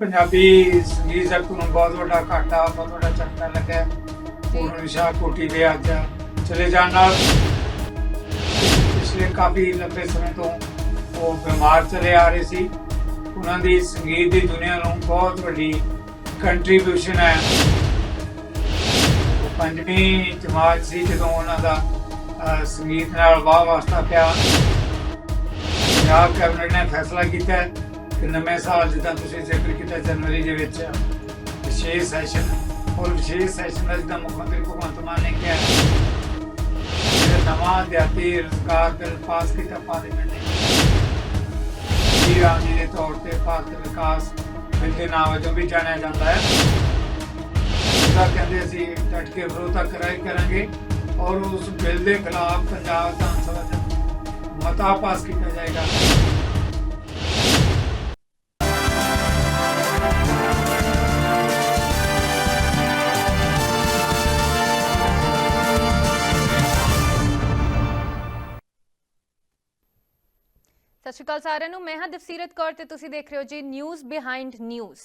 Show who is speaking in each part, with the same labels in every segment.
Speaker 1: ਪੰਜਾਬੀ ਸੰਗੀਤ ਜਗਤ ਨੂੰ ਬਹੁਤ ਵੱਡਾ ਘਾਟਾ ਬਹੁਤ ਵੱਡਾ ਝਟਕਾ ਲੱਗਾ ਪੂਰਨ ਸ਼ਾਹ ਕੋਟੀ ਦੇ ਅੱਜ ਚਲੇ ਜਾਣ ਨਾਲ। ਪਿਛਲੇ ਕਾਫੀ ਲੰਬੇ ਸਮੇਂ ਤੋਂ ਉਹ ਬਿਮਾਰ ਚਲੇ ਆ ਰਹੇ ਸੀ। ਉਹਨਾਂ ਦੀ ਸੰਗੀਤ ਦੀ ਦੁਨੀਆ ਨੂੰ ਬਹੁਤ ਵੱਡੀ ਕੰਟਰੀਬਿਊਸ਼ਨ ਹੈ। ਉਹ ਪੰਜਵੀਂ ਜਮਾਤ ਸੀ ਜਦੋਂ ਉਹਨਾਂ ਦਾ ਸੰਗੀਤ ਨਾਲ ਵਾਹ ਵਾਸਤਾ ਪਿਆ। ਪੰਜਾਬ ਕੈਬਨਿਟ ਨੇ ਫੈਸਲਾ ਕੀਤਾ ਹੈ ਨਵੇਂ ਸਾਲ ਜਿੱਦਾਂ ਤੁਸੀਂ ਜ਼ਿਕਰ ਕੀਤਾ ਜਨਵਰੀ ਦੇ ਵਿੱਚ ਵਿਸ਼ੇਸ਼ ਸੈਸ਼ਨ ਔਰ ਵਿਸ਼ੇਸ਼ ਸੈਸ਼ਨ ਦਾ ਜਿੱਦਾਂ ਮੁੱਖ ਮੰਤਰੀ ਭਗਵੰਤ ਮਾਨ ਨੇ ਕਿਹਾ ਨਵਾਂ ਦਿਹਾਤੀ ਰੁਜ਼ਗਾਰ ਬਿੱਲ ਪਾਸ ਕੀਤਾ ਪਾਰਲੀਮੈਂਟ ਨੇ। ਜੀ ਰਾਮ ਦੇ ਤੌਰ ਤੇ ਭਾਰਤ ਵਿਕਾਸ ਬਿੱਲ ਦੇ ਨਾਮ ਵਜੋਂ ਵੀ ਜਾਣਿਆ ਜਾਂਦਾ ਹੈ। ਉਹਦਾ ਕਹਿੰਦੇ ਅਸੀਂ ਡਟ ਕੇ ਵਿਰੋਧਤਾ ਕਰਾਈ ਕਰਾਂਗੇ ਔਰ ਉਸ ਬਿੱਲ ਦੇ ਖਿਲਾਫ ਪੰਜਾਬ ਵਿਧਾਨ ਸਭਾ ਚ ਮਤਾ ਪਾਸ ਕੀਤਾ ਜਾਏਗਾ।
Speaker 2: ਸ਼੍ਰੀ ਅਕਾਲ ਸਾਰਿਆਂ ਨੂੰ। ਮੈਂ ਹਾਂ ਦਵਸੀਰਤ ਕੌਰ ਤੇ ਤੁਸੀਂ ਦੇਖ ਰਹੇ ਹੋ ਜੀ ਨਿਊਜ਼ ਬਿਹਾਈਂਡ ਨਿਊਜ਼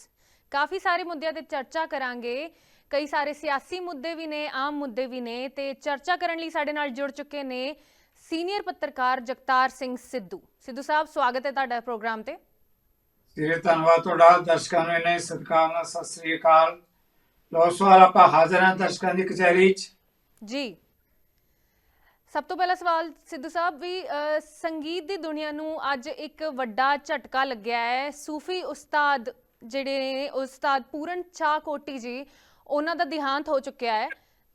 Speaker 2: ਕਾਫੀ ਸਾਰੇ ਮੁੱਦਿਆਂ ਤੇ ਚਰਚਾ ਕਰਾਂਗੇ। ਕਈ ਸਾਰੇ ਸਿਆਸੀ ਮੁੱਦੇ ਵੀ ਨੇ ਆਮ ਮੁੱਦੇ ਵੀ ਨੇ ਤੇ ਚਰਚਾ ਕਰਨ ਲਈ ਸਾਡੇ ਨਾਲ ਜੁੜ ਚੁੱਕੇ ਨੇ ਸੀਨੀਅਰ ਪੱਤਰਕਾਰ ਜਗਤਾਰ ਸਿੰਘ ਸਿੱਧੂ। ਸਿੱਧੂ ਸਾਹਿਬ ਸਵਾਗਤ ਹੈ ਤੁਹਾਡਾ ਪ੍ਰੋਗਰਾਮ ਤੇ।
Speaker 1: ਤੇਰੇ ਧੰਨਵਾਦ ਤੁਹਾਡਾ ਦਰਸ਼ਕਾਂ ਨੂੰ ਇਹਨੇ ਸਤਿਕਾਰ ਨਾਲ ਸਤਿ ਸ੍ਰੀ ਅਕਾਲ। ਲੋ ਸਵਾਲ ਆਪਾਂ ਹਾਜ਼ਰ ਹਾਂ ਦਰਸ਼ਕਾਂ ਦੀ ਕਚਹਿਰੀ 'ਚ।
Speaker 2: ਜੀ। ਸਭ ਤੋਂ ਪਹਿਲਾ ਸਵਾਲ ਸਿੱਧੂ ਸਾਹਿਬ ਵੀ ਸੰਗੀਤ ਦੀ ਦੁਨੀਆ ਨੂੰ ਅੱਜ ਇੱਕ ਵੱਡਾ ਝਟਕਾ ਲੱਗਿਆ ਹੈ। ਸੂਫੀ ਉਸਤਾਦ ਜਿਹੜੇ ਨੇ ਉਸਤਾਦ ਪੂਰਨ ਚਾਹ ਕੋਟੀ ਜੀ ਉਹਨਾਂ ਦਾ ਦਿਹਾਂਤ ਹੋ ਚੁੱਕਿਆ ਹੈ।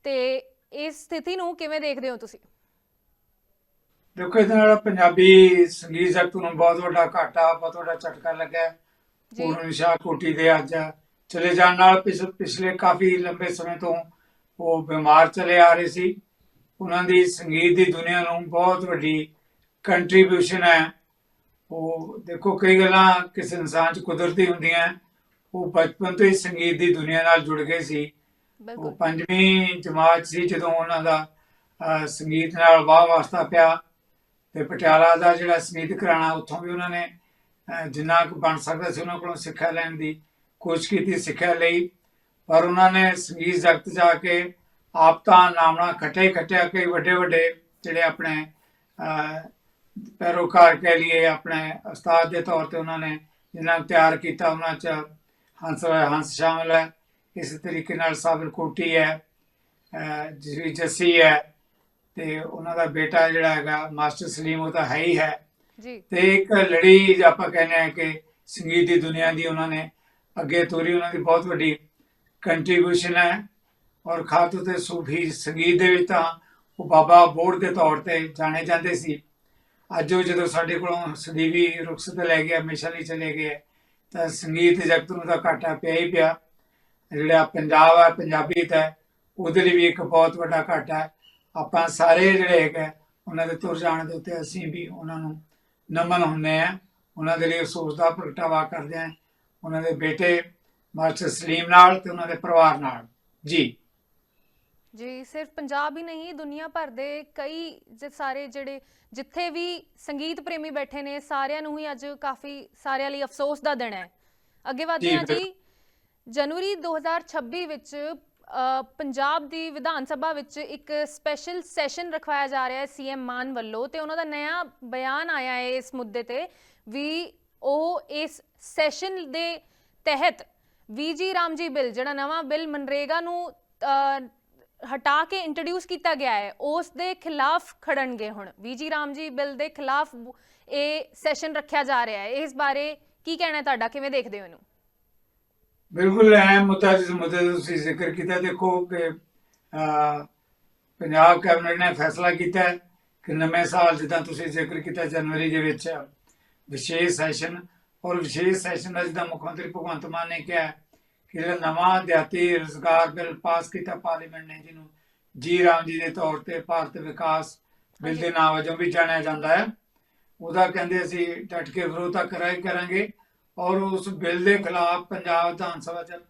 Speaker 2: ਤੇ ਇਸ ਸਥਿਤੀ ਨੂੰ ਕਿਵੇਂ ਦੇਖਦੇ ਹੋ ਤੁਸੀਂ?
Speaker 1: ਦੇਖੋ ਇਹਦੇ ਨਾਲ ਪੰਜਾਬੀ ਸੰਗੀਤ ਜਗਤ ਨੂੰ ਬਹੁਤ ਵੱਡਾ ਘਾਟਾ ਬਹੁਤ ਵੱਡਾ ਝਟਕਾ ਲੱਗਾ ਹੈ।
Speaker 2: ਜੀ।
Speaker 1: ਪੂਰਨ ਸ਼ਾਹ ਕੋਟੀ ਦੇ ਅੱਜ ਚਲੇ ਜਾਣ ਨਾਲ ਪਿਛ- ਪਿਛਲੇ ਕਾਫੀ ਲੰਬੇ ਸਮੇਂ ਤੋਂ ਉਹ ਬਿਮਾਰ ਚਲੇ ਆ ਰਹੇ ਸੀ। ਉਹਨਾਂ ਦੀ ਸੰਗੀਤ ਦੀ ਦੁਨੀਆ ਨੂੰ ਬਹੁਤ ਵੱਡੀ ਕੰਟਰੀਬਿਊਸ਼ਨ ਹੈ। ਉਹ ਦੇਖੋ ਕਈ ਗੱਲਾਂ ਕਿਸੇ ਇਨਸਾਨ 'ਚ ਕੁਦਰਤੀ ਹੁੰਦੀਆਂ। ਉਹ ਬਚਪਨ ਤੋਂ ਹੀ ਸੰਗੀਤ ਦੀ ਦੁਨੀਆ ਨਾਲ ਜੁੜ ਗਏ ਸੀ। ਉਹ ਪੰਜਵੀਂ ਜਮਾਤ ਸੀ ਜਦੋਂ ਉਹਨਾਂ ਦਾ ਸੰਗੀਤ ਨਾਲ ਵਾਹ ਵਾਸਤਾ ਪਿਆ। ਤੇ ਪਟਿਆਲਾ ਦਾ ਜਿਹੜਾ ਸੰਗੀਤ ਘਰਾਣਾ ਉੱਥੋਂ ਵੀ ਉਹਨਾਂ ਨੇ ਜਿੰਨਾ ਕੁ ਬਣ ਸਕਦਾ ਸੀ ਉਹਨਾਂ ਕੋਲੋਂ ਸਿੱਖਿਆ ਲੈਣ ਦੀ ਕੋਸ਼ਿਸ਼ ਕੀਤੀ ਸਿੱਖਿਆ ਲਈ। ਪਰ ਉਹਨਾਂ ਨੇ ਸੰਗੀਤ ਜਗਤ ਜਾ ਕੇ ਆਪ ਤਾਂ ਨਾਮਣਾ ਖੱਟੇ ਖੱਟਿਆ ਕਈ ਵੱਡੇ ਵੱਡੇ ਜਿਹੜੇ ਆਪਣੇ ਪੈਰੋਕਾਰ ਕਹਿ ਲਈਏ ਆਪਣੇ ਉਸਤਾਦ ਦੇ ਤੌਰ ਤੇ ਉਹਨਾਂ ਨੇ ਜਿਨ੍ਹਾਂ ਨੂੰ ਤਿਆਰ ਕੀਤਾ ਉਹਨਾਂ 'ਚ ਹੰਸ ਹੰਸ ਸ਼ਾਮਲ ਹੈ। ਇਸ ਤਰੀਕੇ ਨਾਲ ਸਾਬਰ ਕੋਟੀ ਹੈ ਅਹ ਜਿਸ ਹੈ ਤੇ ਉਹਨਾਂ ਦਾ ਬੇਟਾ ਜਿਹੜਾ ਹੈਗਾ ਮਾਸਟਰ ਸਲੀਮ ਉਹ ਤਾਂ ਹੈ ਹੀ ਹੈ।
Speaker 2: ਜੀ।
Speaker 1: ਤੇ ਇੱਕ ਲੜੀ ਜੇ ਆਪਾਂ ਕਹਿੰਦੇ ਆ ਕਿ ਸੰਗੀਤ ਦੀ ਦੁਨੀਆ ਦੀ ਉਹਨਾਂ ਨੇ ਅੱਗੇ ਤੋਰੀ ਉਹਨਾਂ ਦੀ ਬਹੁਤ ਵੱਡੀ ਕੰਟਰੀਬਿਊਸ਼ਨ ਹੈ। ਔਰ ਖਾਸ ਤੌਰ ਤੇ ਸੂਫੀ ਸੰਗੀਤ ਦੇ ਵਿੱਚ ਤਾਂ ਉਹ ਬਾਬਾ ਬੋੜ ਦੇ ਤੌਰ ਤੇ ਜਾਣੇ ਜਾਂਦੇ ਸੀ। ਅੱਜ ਉਹ ਜਦੋਂ ਸਾਡੇ ਕੋਲੋਂ ਸਦੀਵੀ ਰੁਖਸਤ ਲੈ ਗਿਆ ਹਮੇਸ਼ਾ ਲਈ ਚਲੇ ਗਏ, ਤਾਂ ਸੰਗੀਤ ਜਗਤ ਨੂੰ ਤਾਂ ਘਾਟਾ ਪਿਆ ਹੀ ਪਿਆ। ਜਿਹੜਾ ਪੰਜਾਬ ਹੈ ਪੰਜਾਬੀਅਤ ਹੈ ਉਹਦੇ ਲਈ ਵੀ ਇੱਕ ਬਹੁਤ ਵੱਡਾ ਘਾਟਾ ਹੈ। ਆਪਾਂ ਸਾਰੇ ਜਿਹੜੇ ਹੈਗੇ ਉਹਨਾਂ ਦੇ ਤੁਰ ਜਾਣ ਦੇ ਉੱਤੇ ਅਸੀਂ ਵੀ ਉਹਨਾਂ ਨੂੰ ਨਮਨ ਹੁੰਦੇ ਆ ਉਹਨਾਂ ਦੇ ਲਈ ਅਫਸੋਸ ਦਾ ਪ੍ਰਗਟਾਵਾ ਕਰਦੇ ਆ ਉਹਨਾਂ ਦੇ ਬੇਟੇ ਮਾਸਟਰ ਸਲੀਮ ਨਾਲ ਤੇ ਉਹਨਾਂ ਦੇ ਪਰਿਵਾਰ ਨਾਲ। ਜੀ।
Speaker 2: ਜੀ ਸਿਰਫ ਪੰਜਾਬ ਹੀ ਨਹੀਂ ਦੁਨੀਆ ਭਰ ਦੇ ਕਈ ਜ- ਸਾਰੇ ਜਿਹੜੇ ਜਿੱਥੇ ਵੀ ਸੰਗੀਤ ਪ੍ਰੇਮੀ ਬੈਠੇ ਨੇ ਸਾਰਿਆਂ ਨੂੰ ਹੀ ਅੱਜ ਕਾਫੀ ਸਾਰਿਆਂ ਲਈ ਅਫਸੋਸ ਦਾ ਦਿਨ ਹੈ। ਅੱਗੇ ਵਧਦੇ ਹਾਂ ਜੀ। ਜਨਵਰੀ 2026 ਵਿੱਚ ਪੰਜਾਬ ਦੀ ਵਿਧਾਨ ਸਭਾ ਵਿੱਚ ਇੱਕ ਸਪੈਸ਼ਲ ਸੈਸ਼ਨ ਰਖਵਾਇਆ ਜਾ ਰਿਹਾ ਹੈ ਸੀਐਮ ਮਾਨ ਵੱਲੋਂ ਤੇ ਉਹਨਾਂ ਦਾ ਨਵਾਂ ਬਿਆਨ ਆਇਆ ਹੈ ਇਸ ਮੁੱਦੇ ਤੇ ਵੀ ਉਹ ਇਸ ਸੈਸ਼ਨ ਦੇ ਤਹਿਤ ਵੀਜੀ ਰਾਮਜੀ ਬਿੱਲ ਜਿਹੜਾ ਨਵਾਂ ਬਿੱਲ ਮਨਰੇਗਾ ਨੂੰ ਹਟਾ ਕੇ ਇੰਟਰੋਡਿਊਸ ਕੀਤਾ ਗਿਆ ਹੈ, ਉਸ ਦੇ ਖਿਲਾਫ ਖੜਨਗੇ ਹੁਣ। ਵੀਜੀ ਰਾਮਜੀ ਬਿੱਲ ਦੇ ਖਿਲਾਫ ਇਹ ਸੈਸ਼ਨ ਰੱਖਿਆ ਜਾ ਰਿਹਾ ਹੈ। ਇਸ ਬਾਰੇ ਕੀ ਕਹਿਣਾ ਤੁਹਾਡਾ? ਕਿਵੇਂ ਦੇਖਦੇ ਹੋ ਇਹਨੂੰ?
Speaker 1: ਬਿਲਕੁਲ ਅਹਿਮ ਮੁੱਦਾ ਜਿਸ ਮੁੱਦੇ ਦਾ ਤੁਸੀਂ ਜ਼ਿਕਰ ਕੀਤਾ, ਦੇਖੋ ਕਿ ਪੰਜਾਬ ਕੈਬਨਿਟ ਨੇ ਫੈਸਲਾ ਕੀਤਾ ਕਿ ਨਵੇਂ ਸਾਲ ਜਿੱਦਾਂ ਤੁਸੀਂ ਜ਼ਿਕਰ ਕੀਤਾ ਜਨਵਰੀ ਦੇ ਵਿੱਚ ਵਿਸ਼ੇਸ਼ ਸੈਸ਼ਨ ਔਰ ਵਿਸ਼ੇਸ਼ ਸੈਸ਼ਨ ਦਾ ਜਿੱਦਾਂ ਮੁੱਖ ਮੰਤਰੀ ਭਗਵੰਤ ਮਾਨ ਨੇ ਕਿਹਾ ਜਿਹੜਾ ਨਵਾਂ ਦਿਹਾਤੀ ਰੁਜ਼ਗਾਰ ਬਿੱਲ ਪਾਸ ਕੀਤਾ ਪਾਰਲੀਮੈਂਟ ਨੇ ਜਿਹਨੂੰ ਜੀ ਰਾਮ ਜੀ ਦੇ ਤੌਰ ਤੇ ਭਾਰਤ ਵਿਕਾਸ ਬਿੱਲ ਦੇ ਨਾਮ ਵਜੋਂ ਵੀ ਜਾਣਿਆ ਜਾਂਦਾ ਹੈ। ਉਹਦਾ ਕਹਿੰਦੇ ਅਸੀਂ ਡਟ ਕੇ ਵਿਰੋਧਤਾ ਕਰਾਈ ਕਰਾਂਗੇ ਔਰ ਉਸ ਬਿੱਲ ਦੇ ਖਿਲਾਫ ਪੰਜਾਬ ਵਿਧਾਨ ਸਭਾ ਚ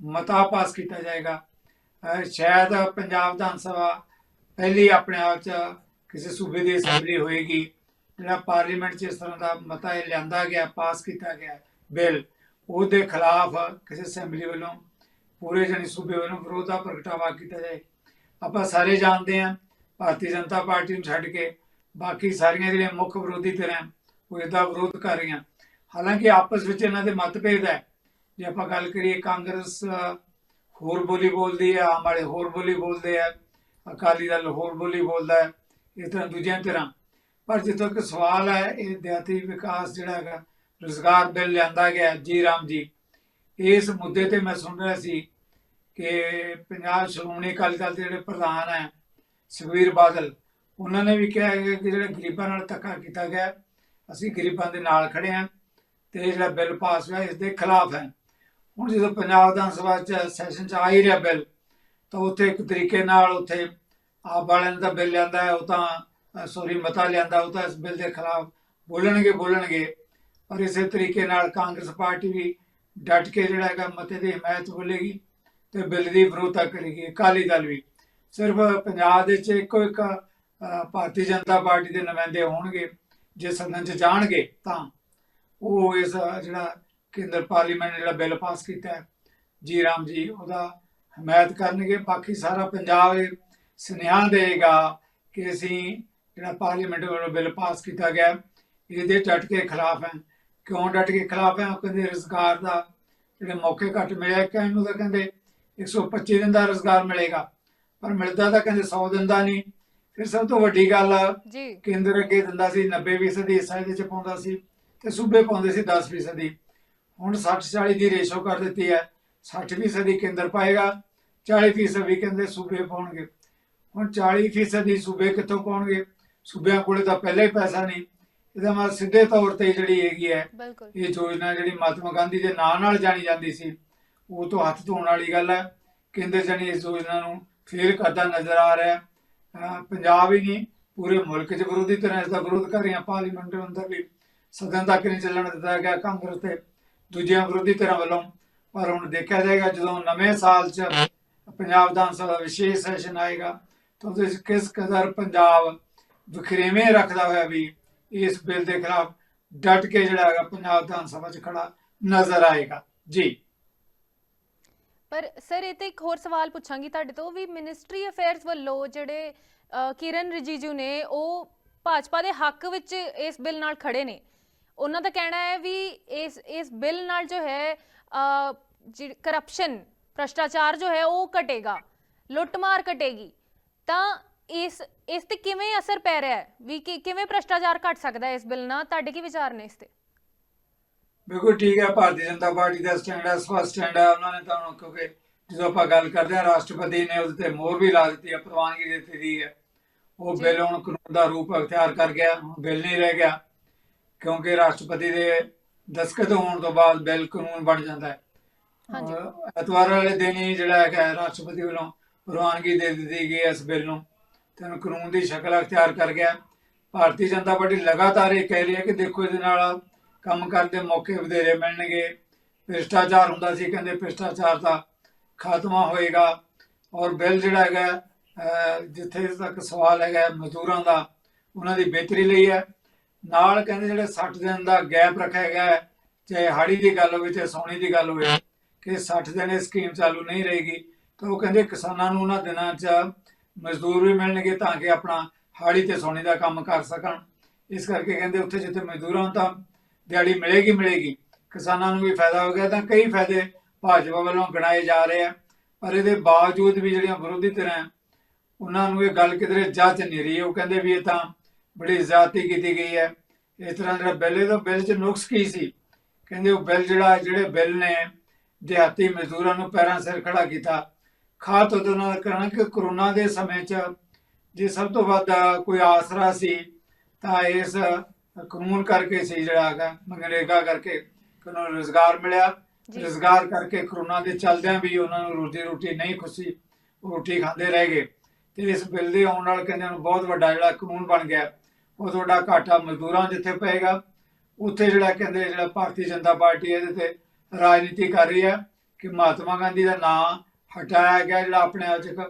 Speaker 1: ਮਤਾ ਪਾਸ ਕੀਤਾ ਜਾਏਗਾ। ਸ਼ਾਇਦ ਪੰਜਾਬ ਵਿਧਾਨ ਸਭਾ ਪਹਿਲੀ ਆਪਣੇ ਆਪ ਚ ਕਿਸੇ ਸੂਬੇ ਦੀ ਅਸੈਂਬਲੀ ਹੋਏਗੀ। ਜਿਹੜਾ ਪਾਰਲੀਮੈਂਟ 'ਚ ਇਸ ਤਰ੍ਹਾਂ ਦਾ ਮਤਾ ਇਹ ਲਿਆਂਦਾ ਗਿਆ ਪਾਸ ਕੀਤਾ ਗਿਆ ਬਿੱਲ ਉਹਦੇ ਖਿਲਾਫ ਕਿਸੇ ਅਸੈਂਬਲੀ ਵੱਲੋਂ, ਪੂਰੇ ਜਣੀ ਸੂਬੇ ਵੱਲੋਂ ਵਿਰੋਧ ਦਾ ਪ੍ਰਗਟਾਵਾ ਕੀਤਾ ਜਾਏ। ਆਪਾਂ ਸਾਰੇ ਜਾਣਦੇ ਹਾਂ, ਭਾਰਤੀ ਜਨਤਾ ਪਾਰਟੀ ਨੂੰ ਛੱਡ ਕੇ ਬਾਕੀ ਸਾਰੀਆਂ ਜਿਹੜੀਆਂ ਮੁੱਖ ਵਿਰੋਧੀ ਧਿਰਾਂ ਉਹ ਇਹਦਾ ਵਿਰੋਧ ਕਰ ਰਹੀਆਂ। ਹਾਲਾਂਕਿ ਆਪਸ ਵਿੱਚ ਇਹਨਾਂ ਦੇ ਮਤਭੇਦ ਹੈ। ਜੇ ਆਪਾਂ ਗੱਲ ਕਰੀਏ ਕਾਂਗਰਸ, ਹੋਰ ਬੋਲੀ ਬੋਲਦੀ ਹੈ, ਆਮ ਵਾਲੇ ਹੋਰ ਬੋਲੀ ਬੋਲਦੇ ਆ ਅਕਾਲੀ ਦਲ ਹੋਰ ਬੋਲੀ ਬੋਲਦਾ ਹੈ, ਇਸ ਤਰ੍ਹਾਂ ਦੂਜੀਆਂ ਧਿਰਾਂ। ਪਰ ਜਿੱਥੋਂ ਤੱਕ ਸਵਾਲ ਹੈ, ਇਹ ਦਿਹਾਤੀ ਵਿਕਾਸ ਜਿਹੜਾ ਹੈਗਾ ਰੁਜ਼ਗਾਰ ਬਿੱਲ ਲਿਆਂਦਾ ਗਿਆ ਜੀ ਰਾਮ ਜੀ। ਇਸ ਮੁੱਦੇ ਤੇ ਮੈਂ ਸੁਣ ਰਿਹਾ ਸੀ ਕਿ ਪੰਜਾਬ ਸ਼੍ਰੋਮਣੀ ਅਕਾਲੀ ਦਲ ਦੇ ਜਿਹੜੇ ਪ੍ਰਧਾਨ ਹੈ, ਸੁਖਬੀਰ ਬਾਦਲ, ਉਹਨਾਂ ਨੇ ਵੀ ਕਿਹਾ ਹੈ ਕਿ ਜਿਹੜਾ ਗਰੀਬਾਂ ਨਾਲ ਧੱਕਾ ਕੀਤਾ ਗਿਆ, ਅਸੀਂ ਗਰੀਬਾਂ ਦੇ ਨਾਲ ਖੜੇ ਹਾਂ ਤੇ ਜਿਹੜਾ ਬਿੱਲ ਪਾਸ ਹੋਇਆ ਇਸ ਦੇ ਖਿਲਾਫ ਹੈ। ਹੁਣ ਜਦੋਂ ਪੰਜਾਬ ਵਿਧਾਨ ਸਭਾ ਚ ਸੈਸ਼ਨ ਚ ਆ ਹੀ ਰਿਹਾ ਬਿੱਲ, ਤਾਂ ਉੱਥੇ ਇੱਕ ਤਰੀਕੇ ਨਾਲ ਉੱਥੇ ਆਪ ਵਾਲਿਆਂ ਨੇ ਤਾਂ ਬਿੱਲ ਲਿਆਂਦਾ ਹੈ, ਉਹ ਤਾਂ ਸੋਰੀ ਮਤਾ ਲਿਆਂਦਾ, ਉਹ ਤਾਂ ਇਸ ਬਿੱਲ ਦੇ ਖਿਲਾਫ ਬੋਲਣਗੇ ਬੋਲਣਗੇ। ਪਰ ਇਸੇ ਤਰੀਕੇ ਨਾਲ ਕਾਂਗਰਸ ਪਾਰਟੀ ਵੀ ਡਟ ਕੇ ਜਿਹੜਾ ਹੈਗਾ ਮਤੇ ਦੀ ਹਮਾਇਤ ਬੋਲੇਗੀ ਤੇ ਬਿੱਲ ਦੀ ਵਿਰੋਧਤਾ ਕਰੇਗੀ, ਅਕਾਲੀ ਦਲ ਵੀ। ਸਿਰਫ ਪੰਜਾਬ ਦੇ ਵਿੱਚ ਇੱਕੋ ਇੱਕ ਭਾਰਤੀ ਜਨਤਾ ਪਾਰਟੀ ਦੇ ਨੁਮਾਇੰਦੇ ਹੋਣਗੇ, ਜੇ ਸਦਨ 'ਚ ਜਾਣਗੇ ਤਾਂ ਉਹ ਇਸ ਜਿਹੜਾ ਕੇਂਦਰ ਪਾਰਲੀਮੈਂਟ ਨੇ ਜਿਹੜਾ ਬਿੱਲ ਪਾਸ ਕੀਤਾ ਹੈ, ਜੀ ਰਾਮ ਜੀ, ਉਹਦਾ ਹਮਾਇਤ ਕਰਨਗੇ। ਬਾਕੀ ਸਾਰਾ ਪੰਜਾਬ ਸੁਨੇਹਾ ਦੇਗਾ ਕਿ ਅਸੀਂ ਜਿਹੜਾ ਪਾਰਲੀਮੈਂਟ ਵੱਲੋਂ ਬਿੱਲ ਪਾਸ ਕੀਤਾ ਗਿਆ ਇਹਦੇ ਡਟ ਕੇ ਖਿਲਾਫ ਹੈ। ਕਿਉਂ ਡਟ ਕੇ ਖਿਲਾਫ ਹੈ? ਉਹ ਕਹਿੰਦੇ ਰੁਜ਼ਗਾਰ ਦਾ ਜਿਹੜੇ ਮੌਕੇ ਘੱਟ ਮਿਲਿਆ ਕਹਿਣ ਨੂੰ ਤਾਂ ਕਹਿੰਦੇ 125 ਦਿਨ ਦਾ ਰੁਜ਼ਗਾਰ ਮਿਲੇਗਾ। ਪਰ ਮਿਲਦਾ ਤਾਂ ਕਹਿੰਦੇ 100 ਦਿਨ ਦਾ ਨਹੀਂ। ਫਿਰ ਸਭ ਤੋਂ ਵੱਡੀ ਗੱਲ
Speaker 2: ਜੀ।
Speaker 1: ਕੇਂਦਰ ਅੱਗੇ ਦਿੰਦਾ ਸੀ 90% ਹਿੱਸਾ ਇਹਦੇ ਚ ਪਾਉਂਦਾ ਸੀ ਤੇ ਸੂਬੇ ਪਾਉਂਦੇ ਸੀ 10% ਦੀ ਹੁਣ 60 40 ਦੀ ਰੇਸ਼ੋ ਕਰ ਦਿੱਤੀ ਹੈ। 60% ਦੀ ਕੇਂਦਰ ਪਾਏਗਾ 40% ਵੀ ਕਹਿੰਦੇ ਸੂਬੇ ਪਾਉਣਗੇ। ਹੁਣ 40% ਦੀ ਸੂਬੇ ਕਿੱਥੋਂ ਪਾਉਣਗੇ? ਸੂਬਿਆਂ ਕੋਲੇ ਤਾਂ ਪਹਿਲਾਂ ਹੀ ਪੈਸਾ ਨਹੀਂ। ਇਹਦਾ ਮਤਲਬ ਸਿੱਧੇ ਤੌਰ ਤੇ ਜਿਹੜੀ ਹੈਗੀ ਹੈ
Speaker 2: ਬਿਲਕੁਲ।
Speaker 1: ਇਹ ਯੋਜਨਾ ਜਿਹੜੀ ਮਹਾਤਮਾ ਗਾਂਧੀ ਦੇ ਨਾਂ ਨਾਲ ਜਾਣੀ ਜਾਂਦੀ ਸੀ ਉਹ ਤੋਂ ਹੱਥ ਧੋਣ ਵਾਲੀ ਗੱਲ ਹੈ। ਕੇਂਦਰ ਜਣੀ ਇਸ ਯੋਜਨਾ ਨੂੰ ਫੇਲ ਕਰਦਾ ਨਜ਼ਰ ਆ ਰਿਹਾ ਹੈ। ਪੰਜਾਬ ਹੀ ਨਹੀਂ ਪੂਰੇ ਮੁਲਕ 'ਚ ਵਿਰੋਧੀ ਤਰ੍ਹਾਂ ਇਸ ਦਾ ਵਿਰੋਧ ਕਰ ਰਹੀਆਂ ਪਾਰਲੀਮੈਂਟ ਦੇ ਅੰਦਰ ਵੀ ਸਦਨ ਤੱਕ ਨਹੀਂ ਚੱਲਣ ਦਿੱਤਾ ਗਿਆ ਕਾਂਗਰਸ ਤੇ ਦੂਜੀਆਂ ਵਿਰੋਧੀ ਧਿਰਾਂ ਵੱਲੋਂ। ਪਰ ਹੁਣ ਦੇਖਿਆ ਜਾਏਗਾ ਜਦੋਂ ਨਵੇਂ ਸਾਲ 'ਚ ਪੰਜਾਬ ਵਿਧਾਨ ਸਭਾ ਵਿਸ਼ੇਸ਼ ਸੈਸ਼ਨ ਆਏਗਾ ਤਾਂ 'ਚ ਕਿਸ ਕਦਰ ਪੰਜਾਬ ਵਖਰੇਵੇਂ ਰੱਖਦਾ ਹੋਇਆ ਵੀ ਇਸ ਬਿੱਲ ਦੇ ਖਿਲਾਫ ਡਟ ਕੇ ਜਿਹੜਾ ਹੈਗਾ ਪੰਜਾਬ ਵਿਧਾਨ ਸਭਾ 'ਚ ਖੜਾ ਨਜ਼ਰ ਆਏਗਾ। ਜੀ।
Speaker 2: ਪਰ ਸਰ, ਇਹ ਤੇ ਇੱਕ ਹੋਰ ਸਵਾਲ ਪੁੱਛਾਂਗੀ ਤੁਹਾਡੇ ਤੋਂ ਵੀ ਮਿਨਿਸਟਰੀ ਅਫੇਅਰਸ ਵੱਲੋਂ ਜਿਹੜੇ ਕਿਰਨ ਰਿਜੀਜੂ ਨੇ, ਉਹ ਭਾਜਪਾ ਦੇ ਹੱਕ ਵਿੱਚ ਇਸ ਬਿੱਲ ਨਾਲ ਖੜੇ ਨੇ। ਉਹਨਾਂ ਦਾ ਕਹਿਣਾ ਹੈ ਵੀ ਇਸ ਇਸ ਬਿੱਲ ਨਾਲ ਜੋ ਹੈ ਕਰਪਸ਼ਨ ਭ੍ਰਸ਼ਟਾਚਾਰ ਜੋ ਹੈ ਉਹ ਘਟੇਗਾ, ਲੁੱਟਮਾਰ ਘਟੇਗੀ। ਤਾਂ ਇਸ ਇਸ ਤੇ ਕਿਵੇਂ ਅਸਰ ਪੈ ਰਿਹਾ ਹੈ? ਵੀ ਕਿ ਕਿਵੇਂ ਭ੍ਰਸ਼ਟਾਚਾਰ ਘਟ ਸਕਦਾ ਹੈ ਇਸ ਬਿੱਲ ਨਾਲ? ਤੁਹਾਡੇ ਕੀ ਵਿਚਾਰ ਨੇ ਇਸ ਤੇ?
Speaker 1: ਬਿਲਕੁਲ ਠੀਕ ਹੈ ਭਾਰਤੀ ਜਨਤਾ ਪਾਰਟੀ ਦਾ ਸਟੈਂਡ ਹੈ ਸਪਸ਼ਟ ਸਟੈਂਡ ਹੈ। ਉਹਨਾਂ ਨੇ ਤਾਂ ਹੁਣ ਕਿਉਂਕਿ ਜਦੋਂ ਆਪਾਂ ਗੱਲ ਕਰਦੇ ਹਾਂ ਰਾਸ਼ਟਰਪਤੀ ਨੇ ਉਹਦੇ ਤੇ ਮੋਹਰ ਵੀ ਲਾ ਦਿੱਤੀ ਹੈ ਪ੍ਰਵਾਨਗੀ ਦੇ ਦਿੱਤੀ ਦੀ ਹੈ। ਉਹ
Speaker 2: ਜੀ।
Speaker 1: ਬਿੱਲ ਹੁਣ ਕਾਨੂੰਨ ਦਾ ਰੂਪ ਅਖਤਿਆਰ ਕਰ ਗਿਆ ਹੁਣ ਬਿੱਲ ਨਹੀਂ ਰਹਿ ਗਿਆ। ਕਿਉਂਕਿ ਰਾਸ਼ਟਰਪਤੀ ਦੇ ਦਸਤਖਤ ਹੋਣ ਤੋਂ ਬਾਅਦ ਬਿੱਲ ਕਾਨੂੰਨ ਬਣ ਜਾਂਦਾ ਹੈ।
Speaker 2: ਹਾਂਜੀ।
Speaker 1: ਐਤਵਾਰ ਵਾਲੇ ਦਿਨ ਹੀ ਜਿਹੜਾ ਹੈਗਾ ਰਾਸ਼ਟਰਪਤੀ ਵੱਲੋਂ ਪ੍ਰਵਾਨਗੀ ਦੇ ਦਿੱਤੀ ਗਈ ਹੈ ਇਸ ਬਿੱਲ ਨੂੰ। ਤੈਨੂੰ ਕਾਨੂੰਨ ਦੀ ਸ਼ਕਲ ਅਖਤਿਆਰ ਕਰ ਗਿਆ। ਭਾਰਤੀ ਜਨਤਾ ਪਾਰਟੀ ਲਗਾਤਾਰ ਇਹ ਕਹਿ ਰਹੀ ਹੈ ਕਿ ਦੇਖੋ ਇਹਦੇ ਨਾਲ ਕੰਮ ਕਰਨ ਦੇ ਮੌਕੇ ਵਧੇਰੇ ਮਿਲਣਗੇ। ਭ੍ਰਿਸ਼ਟਾਚਾਰ ਹੁੰਦਾ ਸੀ, ਕਹਿੰਦੇ ਭ੍ਰਿਸ਼ਟਾਚਾਰ ਦਾ ਖਾਤਮਾ ਹੋਏਗਾ ਔਰ ਬਿੱਲ ਜਿਹੜਾ ਹੈਗਾ ਜਿੱਥੇ ਤੱਕ ਸਵਾਲ ਹੈਗਾ ਮਜ਼ਦੂਰਾਂ ਦਾ, ਉਹਨਾਂ ਦੀ ਬਿਹਤਰੀ ਲਈ ਹੈ। ਨਾਲ ਕਹਿੰਦੇ ਜਿਹੜੇ 60 ਦਿਨ ਦਾ ਗੈਪ ਰੱਖਿਆ ਗਿਆ ਹੈ, ਚਾਹੇ ਹਾੜੀ ਦੀ ਗੱਲ ਹੋਵੇ, ਚਾਹੇ ਸੌਣੀ ਦੀ ਗੱਲ ਹੋਵੇ, ਕਿ 60 ਦਿਨ ਇਹ ਸਕੀਮ ਚਾਲੂ ਨਹੀਂ ਰਹੇਗੀ, ਤਾਂ ਉਹ ਕਹਿੰਦੇ ਕਿਸਾਨਾਂ ਨੂੰ ਉਹਨਾਂ ਦਿਨਾਂ 'ਚ ਮਜ਼ਦੂਰ ਵੀ ਮਿਲਣਗੇ ਤਾਂ ਕਿ ਆਪਣਾ ਹਾੜੀ ਤੇ ਸੌਣੀ ਦਾ ਕੰਮ ਕਰ ਸਕਣ। ਇਸ ਕਰਕੇ ਕਹਿੰਦੇ ਉੱਥੇ ਜਿੱਥੇ ਮਜ਼ਦੂਰਾਂ ਨੂੰ ਤਾਂ ਦਿਹਾੜੀ ਮਿਲੇਗੀ ਮਿਲੇਗੀ। ਕਿਸਾਨਾਂ ਨੂੰ ਵੀ ਫਾਇਦਾ ਹੋ ਗਿਆ ਤਾਂ ਕਈ ਫਾਇਦੇ ਭਾਜਪਾ ਵੱਲੋਂ ਗਿਣਾਏ ਜਾ ਰਹੇ ਆ। ਪਰ ਇਹਦੇ ਬਾਵਜੂਦ ਵੀ ਜਿਹੜੀਆਂ ਵਿਰੋਧੀ ਧਿਰਾਂ ਉਹਨਾਂ ਨੂੰ ਇਹ ਗੱਲ ਕਿਧਰੇ ਜੱਜ ਨਹੀਂ ਰਹੀ। ਉਹ ਕਹਿੰਦੇ ਵੀ ਇਹ ਤਾਂ ਬੜੀ ਜ਼ਿਆਦਤੀ ਕੀਤੀ ਗਈ ਹੈ। ਇਸ ਤਰ੍ਹਾਂ ਜਿਹੜਾ ਬਿੱਲ, ਇਹਦਾ ਬਿੱਲ 'ਚ ਨੁਕਸ ਕੀ ਸੀ? ਕਹਿੰਦੇ ਉਹ ਬਿੱਲ ਜਿਹੜਾ, ਜਿਹੜੇ ਬਿੱਲ ਨੇ, ਦਿਹਾਤੀ ਮਜ਼ਦੂਰਾਂ ਨੂੰ ਪੈਰਾਂ ਸਿਰ ਖੜਾ ਕੀਤਾ। ਖਾਸ ਤੌਰ ਤੇ ਉਹਨਾਂ ਦਾ ਕਹਿਣਾ ਕਿ ਕਰੋਨਾ ਦੇ ਸਮੇਂ 'ਚ ਜੇ ਸਭ ਤੋਂ ਵੱਧ ਕੋਈ ਆਸਰਾ ਸੀ ਤਾਂ ਇਸ ਕਾਨੂੰਨ ਕਰਕੇ ਸੀ ਜਿਹੜਾ ਹੈਗਾ ਮਨਰੇਗਾ ਕਰਕੇ ਉਹਨਾਂ ਨੂੰ ਰੋਜ਼ਗਾਰ ਮਿਲਿਆ। ਰੋਜ਼ਗਾਰ ਕਰਕੇ ਕਰੋਨਾ ਦੇ ਚੱਲਦਿਆਂ ਵੀ ਉਹਨਾਂ ਨੂੰ ਰੋਟੀ ਰੋਟੀ ਨਹੀਂ ਖੁਸ਼ੀ ਉਹ ਰੋਟੀ ਖਾਂਦੇ ਰਹਿ ਗਏ। ਤੇ ਇਸ ਬਿੱਲ ਦੇ ਆਉਣ ਨਾਲ ਕਹਿੰਦੇ ਨੂੰ ਬਹੁਤ ਵੱਡਾ ਜਿਹੜਾ ਕਾਨੂੰਨ ਬਣ ਗਿਆ। ਬਹੁਤ ਵੱਡਾ ਘਾਟਾ ਮਜ਼ਦੂਰਾਂ ਜਿੱਥੇ ਪਏਗਾ ਉੱਥੇ ਜਿਹੜਾ ਕਹਿੰਦੇ ਜਿਹੜਾ ਭਾਰਤੀ ਜਨਤਾ ਪਾਰਟੀ ਇਹਦੇ ਤੇ ਰਾਜਨੀਤੀ ਕਰ ਰਹੀ ਹੈ ਕਿ ਮਹਾਤਮਾ ਗਾਂਧੀ ਦਾ ਨਾਮ ਹਟਾਇਆ ਗਿਆ ਜਿਹੜਾ ਆਪਣੇ ਆਪ 'ਚ ਇੱਕ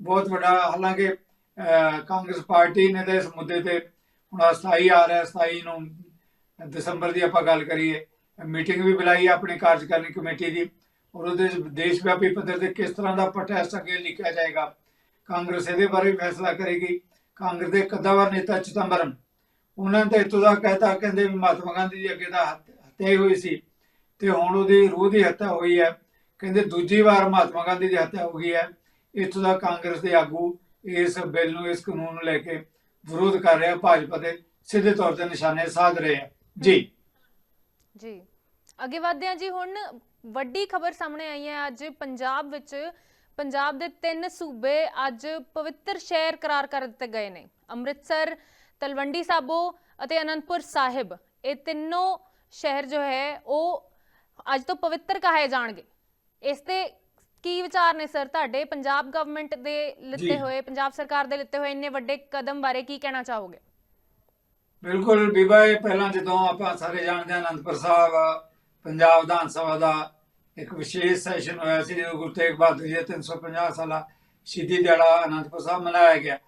Speaker 1: ਬਹੁਤ ਵੱਡਾ, ਹਾਲਾਂਕਿ ਕਾਂਗਰਸ ਪਾਰਟੀ ਨੇ ਤਾਂ ਇਸ ਮੁੱਦੇ ਤੇ ਹੁਣ 27 ਆ ਰਿਹਾ 27 ਨੂੰ ਦਸੰਬਰ ਦੀ ਆਪਾਂ ਗੱਲ ਕਰੀਏ, ਮੀਟਿੰਗ ਵੀ ਬੁਲਾਈ ਹੈ ਆਪਣੀ ਕਾਰਜਕਾਰਨੀ ਕਮੇਟੀ ਦੀ, ਔਰ ਉਹਦੇ 'ਚ ਦੇਸ਼ ਵਿਆਪੀ ਪੱਧਰ ਤੇ ਕਿਸ ਤਰ੍ਹਾਂ ਦਾ ਪ੍ਰੋਟੈਸਟ ਅੱਗੇ ਲਿਖਿਆ ਜਾਏਗਾ, ਕਾਂਗਰਸ ਇਹਦੇ ਬਾਰੇ ਵੀ ਫੈਸਲਾ ਕਰੇਗੀ, ਕਾਂਗਰਸ ਦੇ ਕੱਦਾਵਰ ਨੇਤਾ ਚਿਦੰਬਰਮ, ਉਹਨਾਂ ਨੇ ਤਾਂ ਇੱਥੋਂ ਦਾ ਕਹਿਤਾ, ਕਹਿੰਦੇ ਮਹਾਤਮਾ ਗਾਂਧੀ ਜੀ ਅੱਗੇ ਦਾ ਹੱਤਿਆ ਹੀ ਹੋਈ ਸੀ, ਤੇ ਹੁਣ ਉਹਦੀ ਰੂਹ ਦੀ ਹੱਤਿਆ ਹੋਈ ਹੈ ਕਹਿੰਦੇ ਦੂਜੀ ਵਾਰ ਮਹਾਤਮਾ ਗਾਂਧੀ ਦੀ ਹੱਤਿਆ ਹੋ ਗਈ ਹੈ। ਇੱਥੋਂ ਦਾ ਕਾਂਗਰਸ ਦੇ ਆਗੂ ਇਸ ਬਿੱਲ ਨੂੰ, ਇਸ ਕਾਨੂੰਨ ਨੂੰ ਲੈ ਕੇ ਵਿਰੋਧ ਕਰ ਰਿਹਾ ਭਾਜਪਾ ਦੇ ਸਿੱਧੇ ਤੌਰ ਤੇ ਨਿਸ਼ਾਨੇ ਸਾਧ ਰਹੇ ਆ। ਜੀ।
Speaker 2: ਜੀ। ਅੱਗੇ ਵਧਦੇ ਹਾਂ ਜੀ। ਹੁਣ ਵੱਡੀ ਖਬਰ ਸਾਹਮਣੇ ਆਈ ਹੈ। ਅੱਜ ਪੰਜਾਬ ਵਿੱਚ, ਪੰਜਾਬ ਦੇ ਤਿੰਨ ਸੂਬੇ ਅੱਜ ਪਵਿੱਤਰ ਸ਼ਹਿਰ ਕਰਾਰ ਕਰ ਦਿੱਤੇ ਗਏ ਨੇ। ਅੰਮ੍ਰਿਤਸਰ, ਤਲਵੰਡੀ ਸਾਬੋ ਅਤੇ ਅਨੰਦਪੁਰ ਸਾਹਿਬ। ਇਹ ਤਿੰਨੋਂ ਸ਼ਹਿਰ ਜੋ ਹੈ, ਉਹ ਅੱਜ ਤੋਂ ਪਵਿੱਤਰ ਕਹਾਏ ਜਾਣਗੇ। ਇਸ ਤੇ ਕੀ ਵਿਚਾਰ ਨੇ ਸਰ ਤੁਹਾਡੇ? ਪੰਜਾਬ ਗਵਰਨਮੈਂਟ ਦੇ ਲਿੱਤੇ। ਹੋਏ ਪੰਜਾਬ ਸਰਕਾਰ ਦੇ ਲਿੱਤੇ ਹੋਏ ਇੰਨੇ ਵੱਡੇ ਕਦਮ ਬਾਰੇ ਕੀ ਕਹਿਣਾ ਚਾਹੋਗੇ?
Speaker 1: ਬਿਲਕੁਲ ਬੀਬਾ ਇਹ ਪਹਿਲਾਂ ਜਦੋਂ ਆਪਾਂ ਸਾਰੇ ਜਾਣਦੇ ਹਾਂ ਅਨੰਦਪੁਰ ਸਾਹਿਬ ਪੰਜਾਬ ਵਿਧਾਨ ਸਭਾ ਦਾ ਇੱਕ ਵਿਸ਼ੇਸ਼ ਸੈਸ਼ਨ ਹੋਇਆ ਸੀ ਜਦੋਂ ਗੁਰੂ ਤੇਗ ਬਹਾਦਰ ਜੀ ਦਾ 350 ਸਾਲਾ ਸ਼ਹੀਦੀ ਦਿਹਾੜਾ ਅਨੰਦਪੁਰ ਸਾਹਿਬ ਮਨਾਇਆ ਗਿਆ।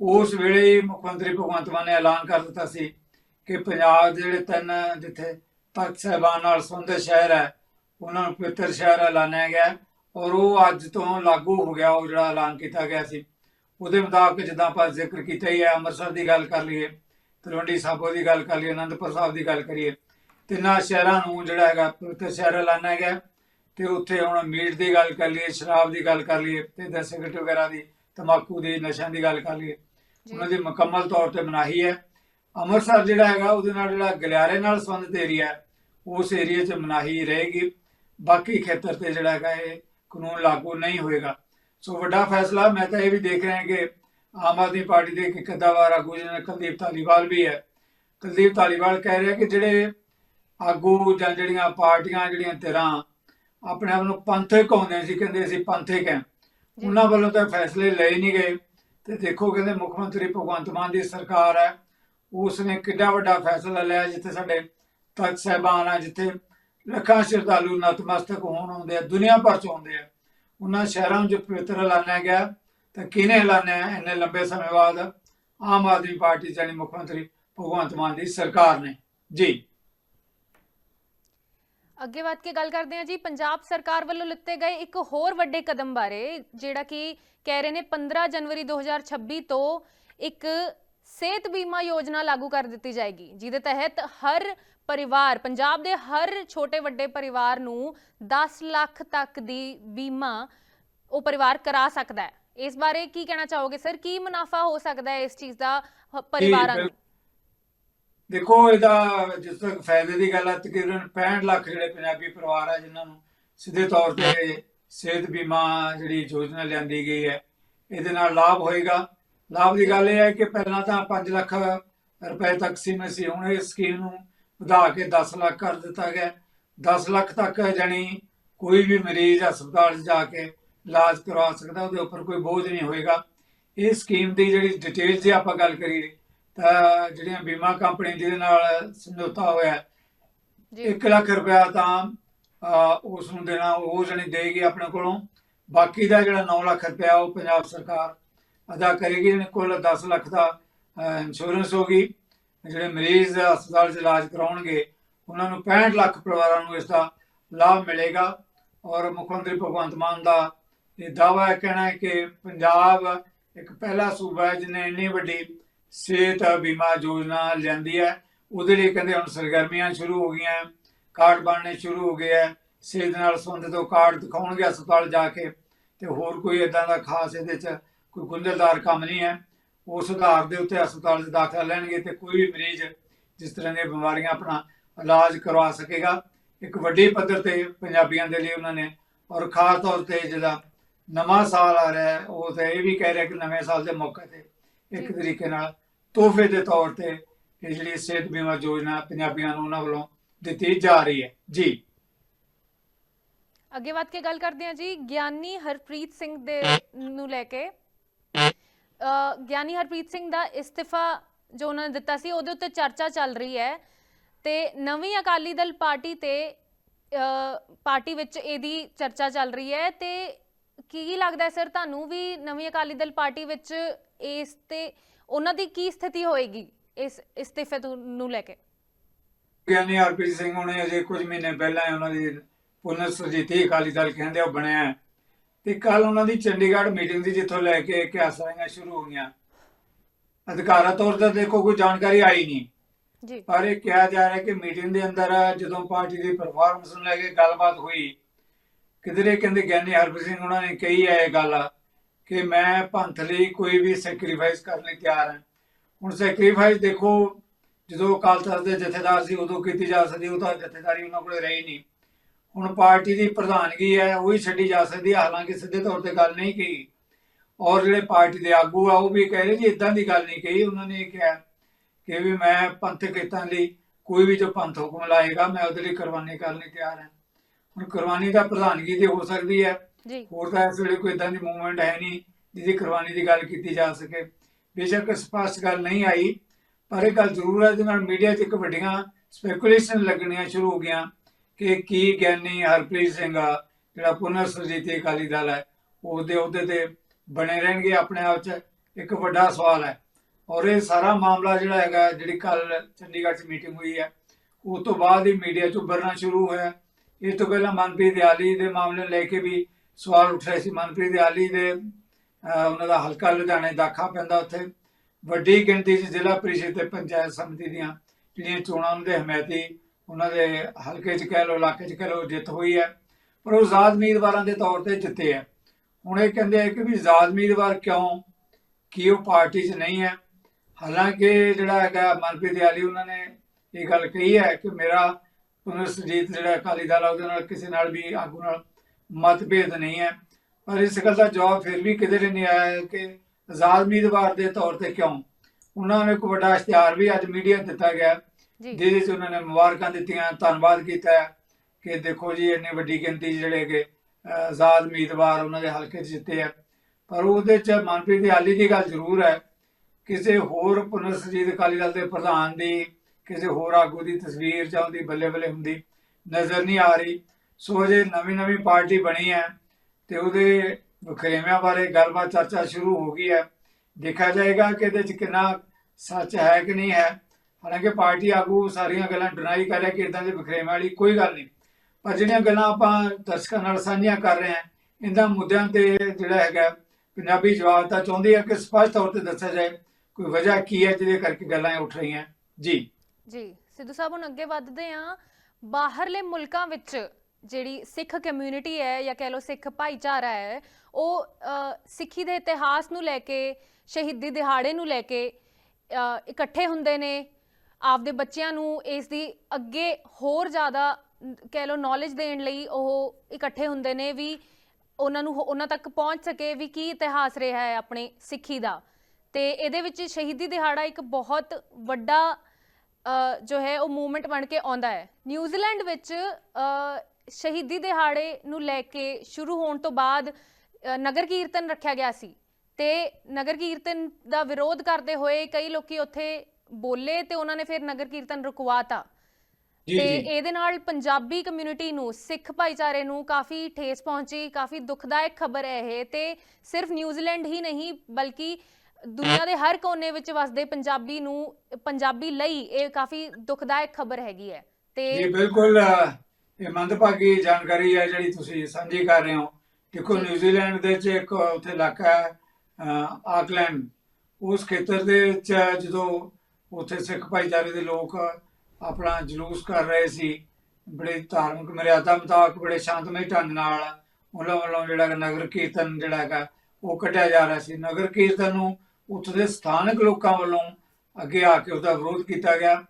Speaker 1: ਉਸ ਵੇਲੇ ਹੀ ਮੁੱਖ ਮੰਤਰੀ ਭਗਵੰਤ ਮਾਨ ਨੇ ਐਲਾਨ ਕਰ ਦਿੱਤਾ ਸੀ ਕਿ ਪੰਜਾਬ ਦੇ ਜਿਹੜੇ ਤਿੰਨ ਜਿੱਥੇ ਤਖਤ ਸਾਹਿਬਾਨ ਨਾਲ ਸੰਬੰਧਿਤ ਸ਼ਹਿਰ ਹੈ ਉਹਨਾਂ ਨੂੰ ਪਵਿੱਤਰ ਸ਼ਹਿਰ ਐਲਾਨਿਆ ਗਿਆ। ਔਰ ਉਹ ਅੱਜ ਤੋਂ ਲਾਗੂ ਹੋ ਗਿਆ, ਉਹ ਜਿਹੜਾ ਐਲਾਨ ਕੀਤਾ ਗਿਆ ਸੀ। ਉਹਦੇ ਮੁਤਾਬਕ ਜਿੱਦਾਂ ਆਪਾਂ ਜ਼ਿਕਰ ਕੀਤਾ ਹੀ ਹੈ, ਅੰਮ੍ਰਿਤਸਰ ਦੀ ਗੱਲ ਕਰ ਲਈਏ, ਤਲਵੰਡੀ ਸਾਬੋ ਦੀ ਗੱਲ ਕਰ ਲਈਏ, ਅਨੰਦਪੁਰ ਸਾਹਿਬ ਦੀ ਗੱਲ ਕਰੀਏ, ਤਿੰਨਾਂ ਸ਼ਹਿਰਾਂ ਨੂੰ ਜਿਹੜਾ ਹੈਗਾ ਪਵਿੱਤਰ ਸ਼ਹਿਰ ਐਲਾਨਿਆ ਗਿਆ। ਤੇ ਉੱਥੇ ਹੁਣ ਮੀਟ ਦੀ ਗੱਲ ਕਰ ਲਈਏ, ਸ਼ਰਾਬ ਦੀ ਗੱਲ ਕਰ ਲਈਏ, ਤੇ ਦਾ ਸਿਗਰਟ ਵਗੈਰਾ ਦੀ ਤਮਾਕੂ ਦੀ, ਨਸ਼ਿਆਂ ਦੀ ਗੱਲ ਕਰ ਲਈਏ। ਉਹਨਾਂ ਦੀ ਮੁਕੰਮਲ ਤੌਰ ਤੇ ਮਨਾਹੀ ਹੈ। ਅੰਮ੍ਰਿਤਸਰ ਜਿਹੜਾ ਹੈਗਾ, ਉਹਦੇ ਨਾਲ ਜਿਹੜਾ ਗਲਿਆਰੇ ਨਾਲ ਸੰਬੰਧਿਤ ਏਰੀਆ ਉਸ ਏਰੀਆ 'ਚ ਮਨਾਹੀ ਰਹੇਗੀ। ਬਾਕੀ ਖੇਤਰ ਤੇ ਜਿਹੜਾ ਹੈਗਾ ਇਹ ਕਾਨੂੰਨ ਲਾਗੂ ਨਹੀਂ ਹੋਏਗਾ। ਸੋ ਵੱਡਾ ਫੈਸਲਾ, ਮੈਂ ਤਾਂ ਇਹ ਵੀ ਦੇਖ ਰਿਹਾ ਕਿ ਆਮ ਆਦਮੀ ਪਾਰਟੀ ਦੇ ਇੱਕ ਕਦਾਵਾਰ ਆਗੂ ਜਿਹਨਾਂ ਕੁਲਦੀਪ ਧਾਲੀਵਾਲ ਵੀ ਹੈ। ਕੁਲਦੀਪ ਧਾਲੀਵਾਲ ਕਹਿ ਰਿਹਾ ਕਿ ਜਿਹੜੇ ਆਗੂ ਜਾਂ ਜਿਹੜੀਆਂ ਪਾਰਟੀਆਂ, ਜਿਹੜੀਆਂ ਧਿਰਾਂ ਆਪਣੇ ਆਪ ਨੂੰ ਪੰਥਕ ਆਉਂਦੇ ਸੀ, ਕਹਿੰਦੇ ਅਸੀਂ ਪੰਥਕ ਹੈ ਉਹਨਾਂ ਵੱਲੋਂ ਤਾਂ ਫੈਸਲੇ ਲਏ ਨਹੀਂ ਗਏ। ਤੇ ਦੇਖੋ ਕਹਿੰਦੇ ਮੁੱਖ ਮੰਤਰੀ ਭਗਵੰਤ ਮਾਨ ਦੀ ਸਰਕਾਰ ਹੈ। ਉਸ ਨੇ ਕਿੱਡਾ ਵੱਡਾ ਫੈਸਲਾ ਲਿਆ ਜਿੱਥੇ ਸਾਡੇ ਤਖਤ ਸਾਹਿਬਾਨ ਆ, ਜਿੱਥੇ ਲੱਖਾਂ ਸ਼ਰਧਾਲੂ ਨਤਮਸਤਕ ਹੋਣ ਆਉਂਦੇ ਆ, ਦੁਨੀਆ ਭਰ ਚ ਆਉਂਦੇ ਆ। ਉਹਨਾਂ ਸ਼ਹਿਰਾਂ ਨੂੰ ਪਵਿੱਤਰ ਐਲਾਨਿਆ ਗਿਆ, ਤਾਂ ਕਿਹਨੇ ਐਲਾਨਿਆ ਇੰਨੇ ਲੰਬੇ ਸਮੇਂ ਬਾਅਦ? ਆਮ ਆਦਮੀ ਪਾਰਟੀ ਜਾਨੀ ਮੁੱਖ ਮੰਤਰੀ ਭਗਵੰਤ ਮਾਨ ਦੀ ਸਰਕਾਰ ਨੇ। ਜੀ।
Speaker 2: ਅੱਗੇ ਵੱਧ ਕੇ ਗੱਲ ਕਰਦੇ ਹਾਂ ਜੀ। ਪੰਜਾਬ ਸਰਕਾਰ ਵੱਲੋਂ ਲਿੱਤੇ ਗਏ ਇੱਕ ਹੋਰ ਵੱਡੇ ਕਦਮ ਬਾਰੇ, ਜਿਹੜਾ ਕਿ ਕਹਿ ਰਹੇ ਨੇ 15 ਜਨਵਰੀ 2026 ਤੋਂ ਇੱਕ ਸਿਹਤ ਬੀਮਾ ਯੋਜਨਾ ਲਾਗੂ ਕਰ ਦਿੱਤੀ ਜਾਏਗੀ। ਜਿਹਦੇ ਤਹਿਤ ਹਰ ਪਰਿਵਾਰ, ਪੰਜਾਬ ਦੇ ਹਰ ਛੋਟੇ ਵੱਡੇ ਪਰਿਵਾਰ ਨੂੰ 10 ਲੱਖ ਤੱਕ ਦੀ ਬੀਮਾ ਉਹ ਪਰਿਵਾਰ ਕਰਾ ਸਕਦਾ ਹੈ। ਇਸ ਬਾਰੇ ਕੀ ਕਹਿਣਾ ਚਾਹੋਗੇ ਸਰ? ਕੀ ਮੁਨਾਫਾ ਹੋ ਸਕਦਾ ਹੈ ਇਸ ਚੀਜ਼ ਦਾ ਪਰਿਵਾਰਾਂ ਨੂੰ?
Speaker 1: ਦੇਖੋ ਇਹਦਾ ਜਿਸ ਤੱਕ ਫਾਇਦੇ ਦੀ ਗੱਲ ਹੈ ਤਕਰੀਬਨ 65 ਲੱਖ ਜਿਹੜੇ ਪੰਜਾਬੀ ਪਰਿਵਾਰ ਆ, ਜਿਨ੍ਹਾਂ ਨੂੰ ਸਿੱਧੇ ਤੌਰ ਤੇ ਸਿਹਤ ਬੀਮਾ ਜਿਹੜੀ ਯੋਜਨਾ ਲਿਆਂਦੀ ਗਈ ਹੈ, ਇਹਦੇ ਨਾਲ ਲਾਭ ਹੋਏਗਾ। ਲਾਭ ਦੀ ਗੱਲ ਇਹ ਹੈ ਕਿ ਪਹਿਲਾਂ ਤਾਂ 5 ਲੱਖ ਰੁਪਏ ਤੱਕ ਸੀਮਤ ਸੀ, ਹੁਣ ਇਸ ਸਕੀਮ ਨੂੰ ਵਧਾ ਕੇ 10 ਲੱਖ ਕਰ ਦਿੱਤਾ ਗਿਆ। 10 ਲੱਖ ਤੱਕ ਜਾਣੀ ਕੋਈ ਵੀ ਮਰੀਜ਼ ਹਸਪਤਾਲ 'ਚ ਜਾ ਕੇ ਇਲਾਜ ਕਰਵਾ ਸਕਦਾ ਉਹਦੇ ਉੱਪਰ ਕੋਈ ਬੋਝ ਨਹੀਂ ਹੋਏਗਾ। ਇਹ ਸਕੀਮ ਦੀ ਜਿਹੜੀ ਡਿਟੇਲ ਦੀ ਆਪਾਂ ਗੱਲ ਕਰੀਏ ਤਾਂ ਜਿਹੜੀਆਂ ਬੀਮਾ ਕੰਪਨੀ ਜਿਹਦੇ ਨਾਲ ਸਮਝੌਤਾ ਹੋਇਆ ਹੈ,
Speaker 2: ਜੀ।
Speaker 1: 1 ਲੱਖ ਰੁਪਇਆ ਤਾਂ ਉਸ ਨੂੰ ਦੇਣਾ ਉਹ ਜਣੀ ਦੇਗੀ ਆਪਣੇ ਕੋਲੋਂ। ਬਾਕੀ ਦਾ ਜਿਹੜਾ 9 ਲੱਖ ਰੁਪਇਆ ਉਹ ਪੰਜਾਬ ਸਰਕਾਰ ਅਦਾ ਕਰੇਗੀ ਜਿਹਨੇ ਕੁੱਲ 10 ਲੱਖ ਦਾ ਇੰਸ਼ੋਰੈਂਸ ਹੋਗੀ। ਜਿਹੜੇ ਮਰੀਜ਼ ਹਸਪਤਾਲ 'ਚ ਇਲਾਜ ਕਰਾਉਣਗੇ, ਉਹਨਾਂ ਨੂੰ 65 ਲੱਖ ਪਰਿਵਾਰਾਂ ਨੂੰ ਇਸ ਦਾ ਲਾਭ ਮਿਲੇਗਾ। ਔਰ ਮੁੱਖ ਮੰਤਰੀ ਭਗਵੰਤ ਮਾਨ ਦਾ ਇਹ ਦਾਅਵਾ ਹੈ ਕਹਿਣਾ ਹੈ ਕਿ ਪੰਜਾਬ ਇੱਕ ਪਹਿਲਾ ਸੂਬਾ ਹੈ ਜਿਹਨੇ ਇੰਨੀ ਵੱਡੀ ਸਿਹਤ ਬੀਮਾ ਯੋਜਨਾ ਲਿਆਂਦੀ ਹੈ। ਉਹਦੇ ਲਈ ਕਹਿੰਦੇ ਹੁਣ ਸਰਗਰਮੀਆਂ ਸ਼ੁਰੂ ਹੋ ਗਈਆਂ, ਕਾਰਡ ਬਣਨੇ ਸ਼ੁਰੂ ਹੋ ਗਏ ਹੈ। ਸਿਹਤ ਨਾਲ ਸੰਬੰਧਿਤ ਉਹ ਕਾਰਡ ਦਿਖਾਉਣਗੇ ਹਸਪਤਾਲ ਜਾ ਕੇ। ਤੇ ਹੋਰ ਕੋਈ ਇਦਾਂ ਦਾ ਖਾਸ ਇਹਦੇ 'ਚ ਕੋਈ ਗੁੰਝਲਦਾਰ ਕੰਮ ਨਹੀਂ ਹੈ। ਉਸ ਆਧਾਰ ਦੇ ਉੱਤੇ ਹਸਪਤਾਲ 'ਚ ਦਾਖਲਾ ਲੈਣਗੇ ਤੇ ਕੋਈ ਵੀ ਮਰੀਜ਼ ਜਿਸ ਤਰ੍ਹਾਂ ਦੀਆਂ ਬਿਮਾਰੀਆਂ ਆਪਣਾ ਇਲਾਜ ਕਰਵਾ ਸਕੇਗਾ। ਇੱਕ ਵੱਡੀ ਪੱਧਰ ਤੇ ਪੰਜਾਬੀਆਂ ਦੇ ਲਈ ਉਹਨਾਂ ਨੇ ਔਰ ਖਾਸ ਤੌਰ ਤੇ ਜਿਹੜਾ ਨਵਾਂ ਸਾਲ ਆ ਰਿਹਾ ਹੈ ਉਹ ਤੇ ਇਹ ਵੀ ਕਹਿ ਰਿਹਾ ਕਿ ਨਵੇਂ ਸਾਲ ਦੇ ਮੌਕੇ ਤੇ ਇੱਕ। ਤਰੀਕੇ ਨਾਲ ਤੋਹਫੇ ਦੇ ਤੌਰ ਤੇ ਇਹ ਜਿਹੜੀ ਸਿਹਤ ਬੀਮਾ ਯੋਜਨਾ ਪੰਜਾਬੀਆਂ ਨੂੰ ਉਹਨਾਂ ਵੱਲੋਂ ਦਿੱਤੀ ਜਾ ਰਹੀ ਹੈ। ਜੀ।
Speaker 2: ਅੱਗੇ ਵੱਧ ਕੇ ਗੱਲ ਕਰਦੇ ਹਾਂ ਜੀ ਗਿਆਨੀ ਹਰਪ੍ਰੀਤ ਸਿੰਘ ਦੇ ਨੂੰ ਲੈ ਕੇ। ਗਿਆਨੀ ਹਰਪ੍ਰੀਤ ਸਿੰਘ ਦਾ ਇਸਤੀਫਾ ਜੋ ਉਹਨਾਂ ਨੇ ਦਿੱਤਾ ਸੀ, ਉਹਦੇ ਉੱਤੇ ਚਰਚਾ ਚੱਲ ਰਹੀ ਹੈ ਤੇ ਨਵੀਂ ਅਕਾਲੀ ਦਲ ਪਾਰਟੀ ਤੇ ਪਾਰਟੀ ਵਿੱਚ ਇਹਦੀ ਚਰਚਾ ਚੱਲ ਰਹੀ ਹੈ ਤੇ ਕੀ ਲੱਗਦਾ ਸਰ ਤੁਹਾਨੂੰ ਵੀ ਨਵੀਂ ਅਕਾਲੀ ਦਲ ਪਾਰਟੀ ਵਿੱਚ ਇਸ ਤੇ ਉਹਨਾਂ ਦੀ ਕੀ ਸਥਿਤੀ ਹੋਏਗੀ ਇਸ ਇਸਤੀਫੇ ਤੋਂ- ਨੂੰ ਲੈ ਕੇ?
Speaker 1: ਗਿਆਨੀ ਹਰਪ੍ਰੀਤ ਸਿੰਘ ਹੁਣੇ ਅਜੇ ਕੁਝ ਮਹੀਨੇ ਪਹਿਲਾਂ ਉਹਨਾਂ ਦੀ ਪੁਨਰ ਸੁਰਜੀਤੀ ਅਕਾਲੀ ਦਲ ਕਹਿੰਦੇ ਉਹ ਬਣਿਆ ਤੇ ਕੱਲ ਉਹਨਾਂ ਦੀ ਚੰਡੀਗੜ੍ਹ ਮੀਟਿੰਗ ਸੀ ਜਿੱਥੋਂ ਲੈ ਕੇ ਕਿਆਸਾਂ ਸ਼ੁਰੂ ਹੋ ਗਈਆਂ। ਅਧਿਕਾਰਾ ਤੌਰ ਤੇ ਦੇਖੋ ਕੋਈ ਜਾਣਕਾਰੀ ਆਈ ਨਹੀਂ।
Speaker 2: ਜੀ।
Speaker 1: ਪਰ ਇਹ ਕਿਹਾ ਜਾ ਰਿਹਾ ਕਿ ਮੀਟਿੰਗ ਦੇ ਅੰਦਰ ਜਦੋਂ ਪਾਰਟੀ ਦੀ ਪਰਫਾਰਮੈਂਸ ਨੂੰ ਲੈ ਕੇ ਗੱਲਬਾਤ ਹੋਈ ਕਿਧਰੇ ਕਹਿੰਦੇ ਗਿਆਨੀ ਹਰਪ੍ਰੀਤ ਸਿੰਘ ਉਹਨਾਂ ਨੇ ਕਹੀ ਹੈ ਇਹ ਗੱਲ ਕਿ ਮੈਂ ਪੰਥ ਲਈ ਕੋਈ ਵੀ ਸੈਕਰੀਫਾਈਸ ਕਰਨ ਲਈ ਤਿਆਰ ਹਾਂ। ਹੁਣ ਸੈਕਰੀਫਾਈਸ ਦੇਖੋ ਜਦੋਂ ਅਕਾਲ ਤਖਤ ਦੇ ਜਥੇਦਾਰ ਸੀ ਉਦੋਂ ਕੀਤੀ ਜਾ ਸਕਦੀ ਉਹ ਤਾਂ ਜਥੇਦਾਰੀ ਉਹਨਾਂ ਕੋਲੇ ਰਹੀ ਨਹੀਂ। ਹੁਣ ਪਾਰਟੀ ਦੀ ਪ੍ਰਧਾਨਗੀ ਹੈ ਉਹ ਹੀ ਛੱਡੀ ਜਾ ਸਕਦੀ ਹੈ ਹਾਲਾਂਕਿ ਸਿੱਧੇ ਤੌਰ ਤੇ ਗੱਲ ਨਹੀਂ ਕਹੀ। ਔਰ ਜਿਹੜੇ ਪਾਰਟੀ ਦੇ ਆਗੂ ਆ ਉਹ ਵੀ ਕਹਿ ਰਹੇ ਜੀ ਇਦਾਂ ਦੀ ਗੱਲ ਨਹੀਂ ਕਹੀ ਉਹਨਾਂ ਨੇ ਇਹ ਕਿਹਾ ਕਿ ਵੀ ਮੈਂ ਪੰਥਕ ਹਿੱਤਾਂ ਲਈ ਕੋਈ ਵੀ ਜੋ ਪੰਥ ਹੁਕਮ ਲਾਏਗਾ ਮੈਂ ਉਹਦੇ ਲਈ ਕੁਰਬਾਨੀ ਕਰਨ ਲਈ ਤਿਆਰ ਹਾਂ। ਹੁਣ ਕੁਰਬਾਨੀ ਦਾ ਪ੍ਰਧਾਨਗੀ ਤੇ ਹੋ ਸਕਦੀ ਹੈ।
Speaker 2: ਜੀ।
Speaker 1: ਹੋਰ ਤਾਂ ਇਸ ਵੇਲੇ ਕੋਈ ਇਦਾਂ ਦੀ ਮੂਵਮੈਂਟ ਹੈ ਨਹੀਂ ਜਿਹਦੀ ਕੁਰਬਾਨੀ ਦੀ ਗੱਲ ਕੀਤੀ ਜਾ ਸਕੇ। ਬੇਸ਼ੱਕ ਸਪਸ਼ਟ ਗੱਲ ਨਹੀਂ ਆਈ ਪਰ ਇਹ ਗੱਲ ਜ਼ਰੂਰ ਹੈ ਜਿਹਦੇ ਨਾਲ ਮੀਡੀਆ 'ਚ ਇੱਕ ਵੱਡੀਆਂ ਸਪੈਕੂਲੇਸ਼ਨ ਲੱਗਣੀਆਂ ਸ਼ੁਰੂ ਹੋ ਗਈਆਂ। ਕਿ ਕੀ ਗਿਆਨੀ ਹਰਪ੍ਰੀਤ ਸਿੰਘ ਆ, ਜਿਹੜਾ ਪੁਨਰ ਸੁਰਜੀਤੀ ਅਕਾਲੀ ਦਲ ਹੈ, ਉਹਦੇ ਅਹੁਦੇ ਤੇ ਬਣੇ ਰਹਿਣਗੇ ਆਪਣੇ ਆਪ 'ਚ। ਇੱਕ ਵੱਡਾ ਸਵਾਲ ਹੈ। ਔਰ ਇਹ ਸਾਰਾ ਮਾਮਲਾ ਜਿਹੜਾ ਹੈਗਾ, ਜਿਹੜੀ ਕੱਲ ਚੰਡੀਗੜ੍ਹ 'ਚ ਮੀਟਿੰਗ ਹੋਈ ਹੈ ਉਸ ਤੋਂ ਬਾਅਦ ਹੀ ਮੀਡੀਆ 'ਚ ਉੱਭਰਨਾ ਸ਼ੁਰੂ ਹੋਇਆ। ਇਸ ਤੋਂ ਪਹਿਲਾਂ ਮਨਪ੍ਰੀਤ ਦਿਆਲੀ ਦੇ ਮਾਮਲੇ ਨੂੰ ਲੈ ਕੇ ਵੀ ਸਵਾਲ ਉੱਠ ਰਹੇ ਸੀ। ਮਨਪ੍ਰੀਤ ਦਿਆਲੀ ਦੇ ਉਹਨਾਂ ਦਾ ਹਲਕਾ ਲੁਧਿਆਣੇ ਦਾਖਾ ਪੈਂਦਾ ਉੱਥੇ। ਵੱਡੀ ਗਿਣਤੀ 'ਚ ਜ਼ਿਲ੍ਹਾ ਪ੍ਰੀਸ਼ਦ ਤੇ ਪੰਚਾਇਤ ਸਮਿਤੀ ਦੀਆਂ ਜਿਹੜੀਆਂ ਚੋਣਾਂ, ਉਹਨਾਂ ਦੇ ਹਮਾਇਤੀ ਉਹਨਾਂ ਦੇ ਹਲਕੇ 'ਚ ਕਹਿ ਲਓ, ਇਲਾਕੇ 'ਚ ਕਹਿ ਲਓ, ਜਿੱਤ ਹੋਈ ਹੈ। ਪਰ ਉਹ ਆਜ਼ਾਦ ਉਮੀਦਵਾਰਾਂ ਦੇ ਤੌਰ ਤੇ ਜਿੱਤੇ ਹੈ। ਹੁਣ ਇਹ ਕਹਿੰਦੇ ਆ ਕਿ ਵੀ ਆਜ਼ਾਦ ਉਮੀਦਵਾਰ ਕਿਉਂ? ਕੀ ਉਹ ਪਾਰਟੀ 'ਚ ਨਹੀਂ ਹੈ? ਹਾਲਾਂਕਿ ਜਿਹੜਾ ਹੈਗਾ ਮਨਪ੍ਰੀਤ ਦਿਆਲੀ ਉਹਨਾਂ ਨੇ ਇਹ ਗੱਲ ਕਹੀ ਹੈ ਕਿ ਮੇਰਾ ਪੁਨਰ ਸੁਰਜੀਤ ਜਿਹੜਾ ਅਕਾਲੀ ਦਲ ਆ, ਉਹਦੇ ਨਾਲ ਕਿਸੇ ਨਾਲ ਵੀ ਆਗੂ ਨਾਲ ਮਤਭੇਦ ਨਹੀਂ ਹੈ। ਪਰ ਇਸ ਗੱਲ ਦਾ ਜਵਾਬ ਫਿਰ ਵੀ ਕਿਧਰੇ ਨਹੀਂ ਆਇਆ ਕਿ ਆਜ਼ਾਦ ਉਮੀਦਵਾਰ ਦੇ ਤੌਰ ਤੇ ਕਿਉਂ? ਉਹਨਾਂ ਨੇ ਇੱਕ ਵੱਡਾ ਇਸ਼ਤਿਹਾਰ ਵੀ ਅੱਜ ਮੀਡੀਆ ਦਿੱਤਾ ਗਿਆ। ਜਿਹਦੇ 'ਚ ਉਹਨਾਂ ਨੇ ਮੁਬਾਰਕਾਂ ਦਿੱਤੀਆਂ, ਧੰਨਵਾਦ ਕੀਤਾ ਕਿ ਦੇਖੋ ਜੀ, ਇੰਨੀ ਵੱਡੀ ਗਿਣਤੀ 'ਚ ਜਿਹੜੇ ਕਿ ਆਜ਼ਾਦ ਉਮੀਦਵਾਰ ਉਹਨਾਂ ਦੇ ਹਲਕੇ 'ਚ ਜਿੱਤੇ ਆ। ਪਰ ਉਹਦੇ 'ਚ ਮਨਪ੍ਰੀਤ ਦਿਆਲੀ ਦੀ ਗੱਲ ਜ਼ਰੂਰ ਹੈ। ਕਿਸੇ ਹੋਰ ਪੁਨਰ ਅਕਾਲੀ ਦਲ ਦੇ ਪ੍ਰਧਾਨ ਦੀ, ਕਿਸੇ ਹੋਰ ਆਗੂ ਦੀ ਤਸਵੀਰ ਜਾਂ ਉਹਦੀ ਬੱਲੇ ਬੱਲੇ ਹੁੰਦੀ ਨਜ਼ਰ ਨਹੀਂ ਆ ਰਹੀ। ਸੋ ਜੇ ਨਵੀਂ ਨਵੀਂ ਪਾਰਟੀ ਬਣੀ ਹੈ ਤੇ ਉਹਦੇ ਵਖਰੇਵਿਆਂ ਬਾਰੇ ਗੱਲਬਾਤ, ਚਰਚਾ ਸ਼ੁਰੂ ਹੋ ਗਈ ਹੈ। ਦੇਖਿਆ ਜਾਏਗਾ ਕਿ ਇਹਦੇ 'ਚ ਕਿੰਨਾ ਸੱਚ ਹੈ ਕਿ ਨਹੀਂ ਹੈ। ਹਾਲਾਂਕਿ ਪਾਰਟੀ ਆਗੂ ਸਾਰੀਆਂ ਗੱਲਾਂ ਡਿਨਾਈ ਕਰ ਰਿਹਾ ਕਿ ਇਦਾਂ ਦੇ ਵਖਰੇਵਿਆਂ ਵਾਲੀ, ਕੋਈ ਗੱਲ ਨਹੀਂ। ਪਰ ਜਿਹੜੀਆਂ ਗੱਲਾਂ ਆਪਾਂ ਦਰਸ਼ਕਾਂ ਨਾਲ ਸਾਂਝੀਆਂ ਕਰ ਰਹੇ ਹਾਂ, ਇਹਨਾਂ ਮੁੱਦਿਆਂ ਤੇ ਜਿਹੜਾ ਹੈਗਾ, ਪੰਜਾਬੀ ਜਵਾਬ ਤਾਂ ਚਾਹੁੰਦੀ ਹੈ ਕਿ ਸਪਸ਼ਟ ਤੌਰ ਤੇ ਦੱਸਿਆ ਜਾਏ, ਕੋਈ ਵਜ੍ਹਾ ਕੀ ਹੈ ਜਿਹਦੇ ਕਰਕੇ ਗੱਲਾਂ ਉੱਠ ਰਹੀਆਂ। ਜੀ।
Speaker 2: ਜੀ, ਸਿੱਧੂ ਸਾਹਿਬ ਹੁਣ ਅੱਗੇ ਵੱਧਦੇ ਹਾਂ। ਬਾਹਰਲੇ ਮੁਲਕਾਂ ਵਿੱਚ ਜਿਹੜੀ ਸਿੱਖ ਕਮਿਊਨਿਟੀ ਹੈ ਜਾਂ ਕਹਿ ਲਓ ਸਿੱਖ ਭਾਈਚਾਰਾ ਹੈ, ਉਹ ਸਿੱਖੀ ਦੇ ਇਤਿਹਾਸ ਨੂੰ ਲੈ ਕੇ, ਸ਼ਹੀਦੀ ਦਿਹਾੜੇ ਨੂੰ ਲੈ ਕੇ ਇਕੱਠੇ ਹੁੰਦੇ ਨੇ। ਆਪਦੇ ਬੱਚਿਆਂ ਨੂੰ ਇਸ ਦੀ ਅੱਗੇ ਹੋਰ ਜ਼ਿਆਦਾ, ਕਹਿ ਲਓ ਨੌਲੇਜ ਦੇਣ ਲਈ ਉਹ ਇਕੱਠੇ ਹੁੰਦੇ ਨੇ ਵੀ ਉਹਨਾਂ ਨੂੰ ਹੋ- ਉਹਨਾਂ ਤੱਕ ਪਹੁੰਚ ਸਕੇ ਵੀ ਕੀ ਇਤਿਹਾਸ ਰਿਹਾ ਹੈ ਆਪਣੇ ਸਿੱਖੀ ਦਾ। ਤੇ ਇਹਦੇ ਵਿੱਚ ਸ਼ਹੀਦੀ ਦਿਹਾੜਾ ਇੱਕ ਬਹੁਤ ਵੱਡਾ ਜੋ ਹੈ ਉਹ ਮੂਵਮੈਂਟ ਬਣ ਕੇ ਆਉਂਦਾ ਹੈ। ਨਿਊਜ਼ੀਲੈਂਡ ਵਿੱਚ ਸ਼ਹੀਦੀ ਦਿਹਾੜੇ ਨੂੰ ਲੈ ਕੇ ਸ਼ੁਰੂ ਹੋਣ ਤੋਂ ਬਾਅਦ ਨਗਰ ਕੀਰਤਨ ਰੱਖਿਆ ਗਿਆ ਸੀ। ਤੇ ਨਗਰ ਕੀਰਤਨ ਦਾ ਵਿਰੋਧ ਕਰਦੇ ਹੋਏ ਕਈ ਲੋਕੀ ਉੱਥੇ ਬੋਲੇ ਤੇ ਉਹਨਾਂ ਨੇ ਫਿਰ ਨਗਰ ਕੀਰਤਨ ਰੁਕਵਾਤਾ। ਤੇ ਇਹਦੇ ਨਾਲ ਪੰਜਾਬੀ ਕਮਿਊਨਿਟੀ ਨੂੰ ਸਿੱਖ ਭਾਈਚਾਰੇ ਨੂੰ ਕਾਫੀ ਠੇਸ ਪਹੁੰਚੀ ਕਾਫੀ ਦੁਖਦਾਇਕ ਖਬਰ ਹੈ ਇਹ। ਤੇ ਸਿਰਫ ਨਿਊਜ਼ੀਲੈਂਡ ਹੀ ਨਹੀਂ ਬਲਕਿ ਦੁਨੀਆ ਦੇ ਹਰ ਕੋਨੇ ਵਿੱਚ ਵਸਦੇ ਪੰਜਾਬੀ ਨੂੰ ਪੰਜਾਬੀ ਲਈ ਇਹ ਕਾਫੀ ਦੁਖਦਾਇਕ ਖਬਰ ਹੈਗੀ ਹੈ।
Speaker 1: ਜੀ
Speaker 2: ਤੇ
Speaker 1: ਬਿਲਕੁਲ ਅ, ਇਹ ਮੰਦਭਾਗੀ ਜਾਣਕਾਰੀ ਹੈ ਜਿਹੜੀ ਤੁਸੀਂ ਸਾਂਝੀ ਕਰ ਰਹੇ ਹੋ। ਦੇਖੋ। ਨਿਊਜ਼ੀਲੈਂਡ ਦੇ ਵਿੱਚ ਇੱਕ ਉੱਥੇ ਇਲਾਕਾ ਆਕਲੈਂਡ। ਉਸ ਖੇਤਰ ਦੇ ਵਿੱਚ ਜਦੋਂ ਉੱਥੇ ਸਿੱਖ ਭਾਈਚਾਰੇ ਦੇ ਲੋਕ ਆਪਣਾ ਜਲੂਸ ਕਰ ਰਹੇ ਸੀ। ਬੜੇ ਧਾਰਮਿਕ ਮਰਿਆਦਾ ਮੁਤਾਬਕ, ਬੜੇ ਸ਼ਾਂਤਮਈ ਢੰਗ ਨਾਲ ਉਹਨਾਂ ਵੱਲੋਂ ਜਿਹੜਾ ਨਗਰ ਕੀਰਤਨ ਜਿਹੜਾ ਹੈਗਾ ਉਹ ਕੱਢਿਆ ਜਾ ਰਿਹਾ ਸੀ। ਨਗਰ ਕੀਰਤਨ ਨੂੰ ਉੱਥੇ ਦੇ ਸਥਾਨਕ ਲੋਕਾਂ ਵੱਲੋਂ ਅੱਗੇ ਆ ਕੇ ਉਹਦਾ ਵਿਰੋਧ ਕੀਤਾ ਗਿਆ।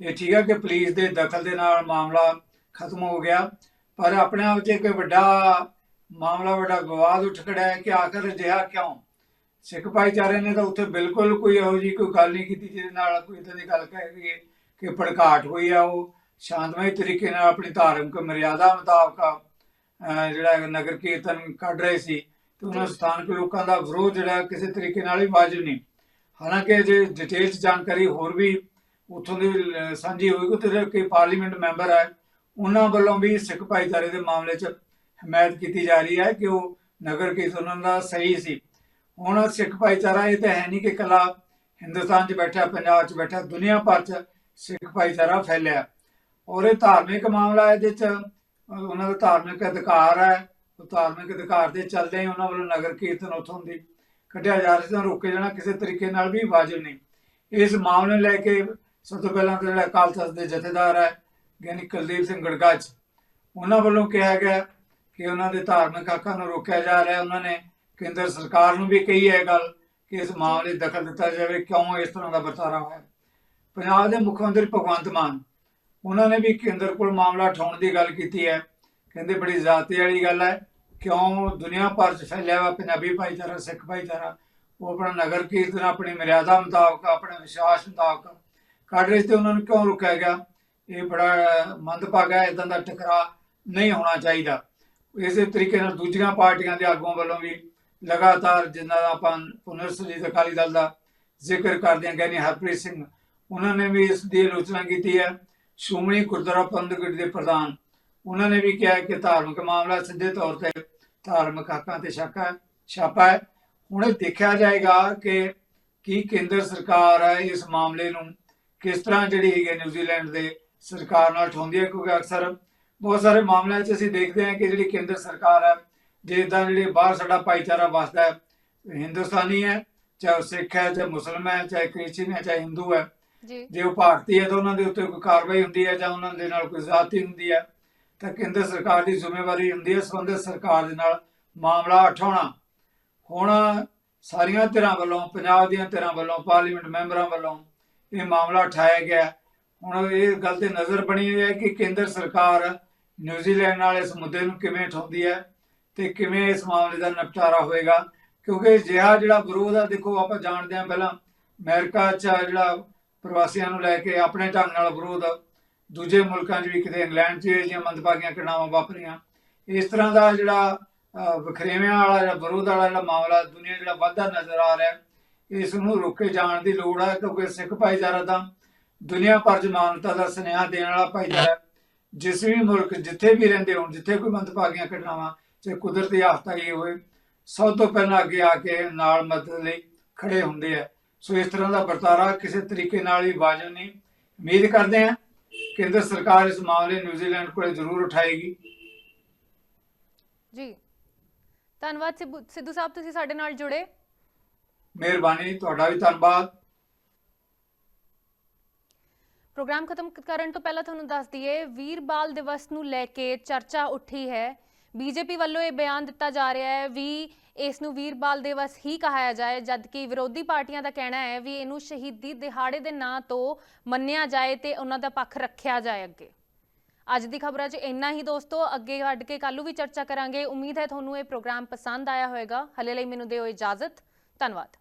Speaker 1: ਇਹ ਠੀਕ ਹੈ ਕਿ ਪੁਲਿਸ ਦੇ ਦਖਲ ਦੇ ਨਾਲ ਮਾਮਲਾ ਖਤਮ ਹੋ ਗਿਆ, ਪਰ ਆਪਣੇ ਆਪ 'ਚ ਇੱਕ ਵੱਡਾ ਮਾਮਲਾ, ਵੱਡਾ ਵਿਵਾਦ ਉੱਠ ਖੜਾ ਹੈ ਕਿ ਆਖਰ ਅਜਿਹਾ ਕਿਉਂ? ਸਿੱਖ ਭਾਈਚਾਰੇ ਨੇ ਤਾਂ ਉੱਥੇ ਬਿਲਕੁਲ ਕੋਈ ਇਹੋ ਜਿਹੀ ਕੋਈ ਗੱਲ ਨਹੀਂ ਕੀਤੀ ਜਿਹਦੇ ਨਾਲ ਕੋਈ ਇਦਾਂ ਦੀ ਗੱਲ ਕਹਿ ਗਈ ਕਿ ਭੜਕਾਟ ਹੋਈ ਆ ਉਹ। ਸ਼ਾਂਤਮਈ ਤਰੀਕੇ ਨਾਲ ਆਪਣੀ ਧਾਰਮਿਕ ਮਰਿਆਦਾ ਮੁਤਾਬਕ ਜਿਹੜਾ ਨਗਰ ਕੀਰਤਨ ਕੱਢ ਰਹੇ ਸੀ ਤੇ ਉਹਨਾਂ ਸਥਾਨਕ ਲੋਕਾਂ ਦਾ ਵਿਰੋਧ ਜਿਹੜਾ ਕਿਸੇ ਤਰੀਕੇ ਨਾਲ ਹੀ ਵਾਜਬ ਨਹੀਂ। ਹਾਲਾਂਕਿ ਜੇ ਡਿਟੇਲ ਜਾਣਕਾਰੀ ਹੋਰ ਵੀ ਉੱਥੋਂ ਦੀ ਲ- ਸਾਂਝੀ ਹੋਈ ਕਿ ਤੇ ਕੋਈ ਪਾਰਲੀਮੈਂਟ ਮੈਂਬਰ ਹੈ, ਉਹਨਾਂ ਵੱਲੋਂ ਵੀ ਸਿੱਖ ਭਾਈਚਾਰੇ ਦੇ ਮਾਮਲੇ 'ਚ ਹਮਾਇਤ ਕੀਤੀ ਜਾ ਰਹੀ ਹੈ ਕਿ ਉਹ ਨਗਰ ਕੀਰਤਨ ਦਾ ਸਹੀ ਸੀ। ਹੁਣ ਸਿੱਖ ਭਾਈਚਾਰਾ ਇਹ ਤਾਂ ਹੈ ਨਹੀਂ ਕਿ ਇਕੱਲਾ ਹਿੰਦੁਸਤਾਨ 'ਚ ਬੈਠਾ ਪੰਜਾਬ 'ਚ ਬੈਠਾ ਦੁਨੀਆ ਭਰ 'ਚ ਸਿੱਖ ਭਾਈਚਾਰਾ ਫੈਲਿਆ। ਔਰ ਇਹ ਧਾਰਮਿਕ ਮਾਮਲਾ ਹੈ, ਇਹਦੇ ਚ ਉਹਨਾਂ ਦਾ ਧਾਰਮਿਕ ਅਧਿਕਾਰ ਹੈ। ਉਹ ਧਾਰਮਿਕ ਅਧਿਕਾਰ ਦੇ ਚੱਲਦੇ ਹੀ ਉਹਨਾਂ ਵੱਲੋਂ ਨਗਰ ਕੀਰਤਨ ਉੱਥੋਂ ਦੀ ਕੱਢਿਆ ਜਾ ਰਿਹਾ ਸੀ ਤਾਂ ਰੋਕੇ ਜਾਣਾ ਕਿਸੇ ਤਰੀਕੇ ਨਾਲ ਵੀ ਵਾਜਬ ਨਹੀਂ। ਇਸ ਮਾਮਲੇ ਨੂੰ ਲੈ ਕੇ ਸਭ ਤੋਂ ਪਹਿਲਾਂ ਤਾਂ ਜਿਹੜਾ ਅਕਾਲ ਤਖਤ ਦੇ ਜਥੇਦਾਰ ਹੈ ਗਿਆਨੀ ਕੁਲਦੀਪ ਸਿੰਘ ਗੜਗਾਚ ਉਹਨਾਂ ਵੱਲੋਂ ਕਿਹਾ ਗਿਆ ਕਿ ਉਹਨਾਂ ਦੇ ਧਾਰਮਿਕ ਹੱਕਾਂ ਨੂੰ ਰੋਕਿਆ ਜਾ ਰਿਹਾ ਉਹਨਾਂ ਨੇ ਕੇਂਦਰ ਸਰਕਾਰ ਨੂੰ ਵੀ ਕਹੀ ਹੈ ਇਹ ਗੱਲ ਕਿ ਇਸ ਮਾਮਲੇ ਦਖਲ ਦਿੱਤਾ ਜਾਵੇ, ਕਿਉਂ ਇਸ ਤਰ੍ਹਾਂ ਦਾ ਵਰਤਾਰਾ ਹੋਇਆ? ਪੰਜਾਬ ਦੇ ਮੁੱਖ ਮੰਤਰੀ ਭਗਵੰਤ ਮਾਨ, ਉਹਨਾਂ ਨੇ ਵੀ ਕੇਂਦਰ ਕੋਲ ਮਾਮਲਾ ਉਠਾਉਣ ਦੀ ਗੱਲ ਕੀਤੀ ਹੈ। ਕਹਿੰਦੇ ਬੜੀ ਜ਼ਾਤੀ ਵਾਲੀ ਗੱਲ ਹੈ। ਕਿਉਂ ਦੁਨੀਆ ਭਰ 'ਚ ਫੈਲਿਆ ਵਾ ਪੰਜਾਬੀ ਭਾਈਚਾਰਾ, ਸਿੱਖ ਭਾਈਚਾਰਾ? ਉਹ ਆਪਣਾ ਨਗਰ ਕੀਰਤਨ, ਆਪਣੀ ਮਰਿਆਦਾ ਮੁਤਾਬਕ, ਆਪਣੇ ਵਿਸ਼ਵਾਸ ਮੁਤਾਬਕ ਕੱਢ ਰਹੇ ਸੀ ਤੇ ਉਹਨਾਂ ਨੂੰ ਕਿਉਂ ਰੁਕਿਆ ਗਿਆ? ਇਹ ਬੜਾ ਮੰਦਭਾਗਾ ਹੈ ਇਦਾਂ ਦਾ ਟਕਰਾ ਨਹੀਂ ਹੋਣਾ ਚਾਹੀਦਾ। ਇਸੇ ਤਰੀਕੇ ਨਾਲ ਦੂਜੀਆਂ ਪਾਰਟੀਆਂ ਦੇ ਆਗੂਆਂ ਵੱਲੋਂ ਵੀ ਲਗਾਤਾਰ ਜਿਨ੍ਹਾਂ ਦਾ ਆਪਾਂ ਪੁਨਰਸਜੀਤ ਅਕਾਲੀ ਦਲ ਦਾ ਜ਼ਿਕਰ ਕਰਦੇ ਹਾਂ, ਕਹਿੰਦੇ ਹਰਪ੍ਰੀਤ ਸਿੰਘ, ਉਹਨਾਂ ਨੇ ਵੀ ਇਸ ਦੀ ਆਲੋਚਨਾ ਕੀਤੀ ਹੈ। ਸ਼੍ਰੋਮਣੀ ਗੁਰਦੁਆਰਾ ਪ੍ਰਬੰਧਕ ਦੇ ਪ੍ਰਧਾਨ, ਉਹਨਾਂ ਨੇ ਵੀ ਕਿਹਾ ਕਿ ਧਾਰਮਿਕ ਮਾਮਲਾ ਸਿੱਧੇ ਤੌਰ ਤੇ ਧਾਰਮਿਕ ਹੱਕਾਂ ਤੇ ਸ਼ੱਕ ਛਾਪਾ ਹੈ। ਹੁਣ ਇਹ ਦੇਖਿਆ ਜਾਏਗਾ ਕਿ ਕੀ ਕੇਂਦਰ ਸਰਕਾਰ ਹੈ ਇਸ ਮਾਮਲੇ ਨੂੰ ਕਿਸ ਤਰ੍ਹਾਂ ਜਿਹੜੀ ਹੈਗੀ ਨਿਊਜ਼ੀਲੈਂਡ ਦੇ ਸਰਕਾਰ ਨਾਲ ਠਾਉਂਦੀ ਹੈ, ਕਿਉਂਕਿ ਅਕਸਰ ਬਹੁਤ ਸਾਰੇ ਮਾਮਲਿਆਂ 'ਚ ਅਸੀਂ ਦੇਖਦੇ ਹਾਂ ਕਿ ਜਿਹੜੀ ਕੇਂਦਰ ਸਰਕਾਰ ਹੈ ਜੇ ਇਦਾਂ ਜਿਹੜੇ ਬਾਹਰ ਸਾਡਾ ਭਾਈਚਾਰਾ ਵਸਦਾ ਹੈ ਹਿੰਦੁਸਤਾਨੀ ਹੈ ਚਾਹੇ ਉਹ ਸਿੱਖ ਹੈ ਚਾਹੇ ਮੁਸਲਮ ਹੈ ਚਾਹੇ ਕ੍ਰਿਸਚੀਅਨ ਹੈ ਚਾਹੇ ਹਿੰਦੂ ਹੈ
Speaker 2: ਜੀ।
Speaker 1: ਜੇ ਉਹ ਭਾਰਤੀ ਹੈ ਤਾਂ ਉਹਨਾਂ ਦੇ ਉੱਤੇ ਕੋਈ ਕਾਰਵਾਈ ਹੁੰਦੀ ਹੈ ਜਾਂ ਉਹਨਾਂ ਦੇ ਨਾਲ ਕੋਈ ਜ਼ਿਆਦਤੀ ਹੁੰਦੀ ਹੈ ਤਾਂ ਕੇਂਦਰ ਸਰਕਾਰ ਦੀ ਜ਼ਿੰਮੇਵਾਰੀ ਹੁੰਦੀ ਹੈ ਸੰਬੰਧਿਤ ਸਰਕਾਰ ਦੇ ਨਾਲ ਮਾਮਲਾ ਉਠਾਉਣਾ। ਹੁਣ ਸਾਰੀਆਂ ਧਿਰਾਂ ਵੱਲੋਂ ਪੰਜਾਬ ਦੀਆਂ ਧਿਰਾਂ ਵੱਲੋਂ ਪਾਰਲੀਮੈਂਟ ਮੈਂਬਰਾਂ ਵੱਲੋਂ ਇਹ ਮਾਮਲਾ ਉਠਾਇਆ ਗਿਆ ਹੁਣ ਇਹ ਗੱਲ ਤੇ ਨਜ਼ਰ ਬਣੀ ਹੋਈ ਹੈ ਕਿ ਕੇਂਦਰ ਸਰਕਾਰ ਨਿਊਜ਼ੀਲੈਂਡ ਨਾਲ ਇਸ ਮੁੱਦੇ ਨੂੰ ਕਿਵੇਂ ਉਠਾਉਂਦੀ ਹੈ ਤੇ ਕਿਵੇਂ ਇਸ ਮਾਮਲੇ ਦਾ ਨਿਪਟਾਰਾ ਹੋਏਗਾ? ਕਿਉਂਕਿ ਜਿਹਾ ਜਿਹੜਾ ਵਿਰੋਧ ਆ, ਦੇਖੋ ਆਪਾਂ ਜਾਣਦੇ ਹਾਂ ਪਹਿਲਾਂ ਅਮਰੀਕਾ 'ਚ ਆ ਜਿਹੜਾ ਪ੍ਰਵਾਸੀਆਂ ਨੂੰ ਲੈ ਕੇ ਆਪਣੇ ਢੰਗ ਨਾਲ ਵਿਰੋਧ, ਦੂਜੇ ਮੁਲਕਾਂ 'ਚ ਵੀ ਕਿਤੇ ਇੰਗਲੈਂਡ 'ਚ ਇਹ ਜਿਹੀਆਂ ਮੰਦਭਾਗੀਆਂ ਘਟਨਾਵਾਂ ਵਾਪਰੀਆਂ। ਇਸ ਤਰ੍ਹਾਂ ਦਾ ਜਿਹੜਾ ਵਖਰੇਵਿਆਂ ਵਾਲਾ ਜਿਹੜਾ ਵਿਰੋਧ ਵਾਲਾ ਜਿਹੜਾ ਮਾਮਲਾ ਦੁਨੀਆ ਜਿਹੜਾ ਵੱਧਦਾ ਨਜ਼ਰ ਆ ਰਿਹਾ, ਇਸ ਨੂੰ ਰੋਕੇ ਜਾਣ ਦੀ ਲੋੜ ਹੈ ਕਿਉਂਕਿ ਸਿੱਖ ਭਾਈਚਾਰਾ ਤਾਂ ਦੁਨੀਆ ਭਰ 'ਚ ਮਾਨਵਤਾ ਦਾ ਸੁਨੇਹਾ ਦੇਣ ਵਾਲਾ ਭਾਈਚਾਰਾ ਜਿਸ ਵੀ ਮੁਲਕ ਜਿੱਥੇ ਵੀ ਰਹਿੰਦੇ ਹੋਣ, ਜਿੱਥੇ ਕੋਈ ਮੰਦਭਾਗੀਆਂ ਘਟਨਾਵਾਂ ਚਾਹੇ ਕੁਦਰਤੀ ਆਫਤਾਂ ਹੀ ਹੋਵੇ ਸਭ ਤੋਂ ਪਹਿਲਾਂ ਅੱਗੇ ਆ ਕੇ ਨਾਲ ਮਦਦ ਲਈ ਖੜੇ ਹੁੰਦੇ ਆ। ਸੋ ਇਸ ਤਰ੍ਹਾਂ ਦਾ ਵਰਤਾਰਾ ਕਿਸੇ ਤਰੀਕੇ ਨਾਲ ਹੀ ਵਾਜਬ ਨਹੀਂ। ਉਮੀਦ ਕਰਦੇ ਹਾਂ ਕੇਂਦਰ ਸਰਕਾਰ ਇਸ ਮਾਮਲੇ ਨਿਊਜ਼ੀਲੈਂਡ ਕੋਲੇ ਜ਼ਰੂਰ ਉਠਾਏਗੀ।
Speaker 2: ਜੀ। ਧੰਨਵਾਦ ਸਿੱਧੂ ਸਾਹਿਬ ਤੁਸੀਂ ਸਾਡੇ ਨਾਲ ਜੁੜੇ।
Speaker 1: ਮਿਹਰਬਾਨੀ ਤੁਹਾਡਾ ਵੀ ਧੰਨਵਾਦ।
Speaker 2: ਪ੍ਰੋਗਰਾਮ ਖਤਮ ਕਰਨ ਤੋਂ ਪਹਿਲਾਂ ਤੁਹਾਨੂੰ ਦੱਸ ਦਈਏ ਵੀਰ ਬਾਲ ਦਿਵਸ ਨੂੰ ਲੈ ਕੇ ਚਰਚਾ ਉੱਠੀ ਹੈ। ਬੀਜੇਪੀ ਵੱਲੋਂ ਇਹ ਬਿਆਨ ਦਿੱਤਾ ਜਾ ਰਿਹਾ ਹੈ ਵੀ ਇਸ ਨੂੰ ਵੀਰ ਬਾਲ ਦਿਵਸ ਹੀ ਕਹਾਇਆ ਜਾਏ, ਜਦਕਿ ਵਿਰੋਧੀ ਪਾਰਟੀਆਂ ਦਾ ਕਹਿਣਾ ਹੈ ਵੀ ਇਹਨੂੰ ਸ਼ਹੀਦੀ ਦਿਹਾੜੇ ਦੇ ਨਾਂ ਤੋਂ ਮੰਨਿਆ ਜਾਏ ਤੇ ਉਹਨਾਂ ਦਾ ਪੱਖ ਰੱਖਿਆ ਜਾਏ ਅੱਗੇ। ਅੱਜ ਦੀ ਖਬਰਾਂ 'ਚ ਇੰਨਾ ਹੀ ਦੋਸਤੋ, ਅੱਗੇ ਵੱਧ ਕੇ ਕੱਲ੍ਹ ਵੀ ਚਰਚਾ ਕਰਾਂਗੇ। ਉਮੀਦ ਹੈ ਤੁਹਾਨੂੰ ਇਹ ਪ੍ਰੋਗਰਾਮ ਪਸੰਦ ਆਇਆ ਹੋਵੇਗਾ। ਹਲੇ ਲਈ ਮੈਨੂੰ ਦਿਓ ਇਜਾਜ਼ਤ। ਧੰਨਵਾਦ।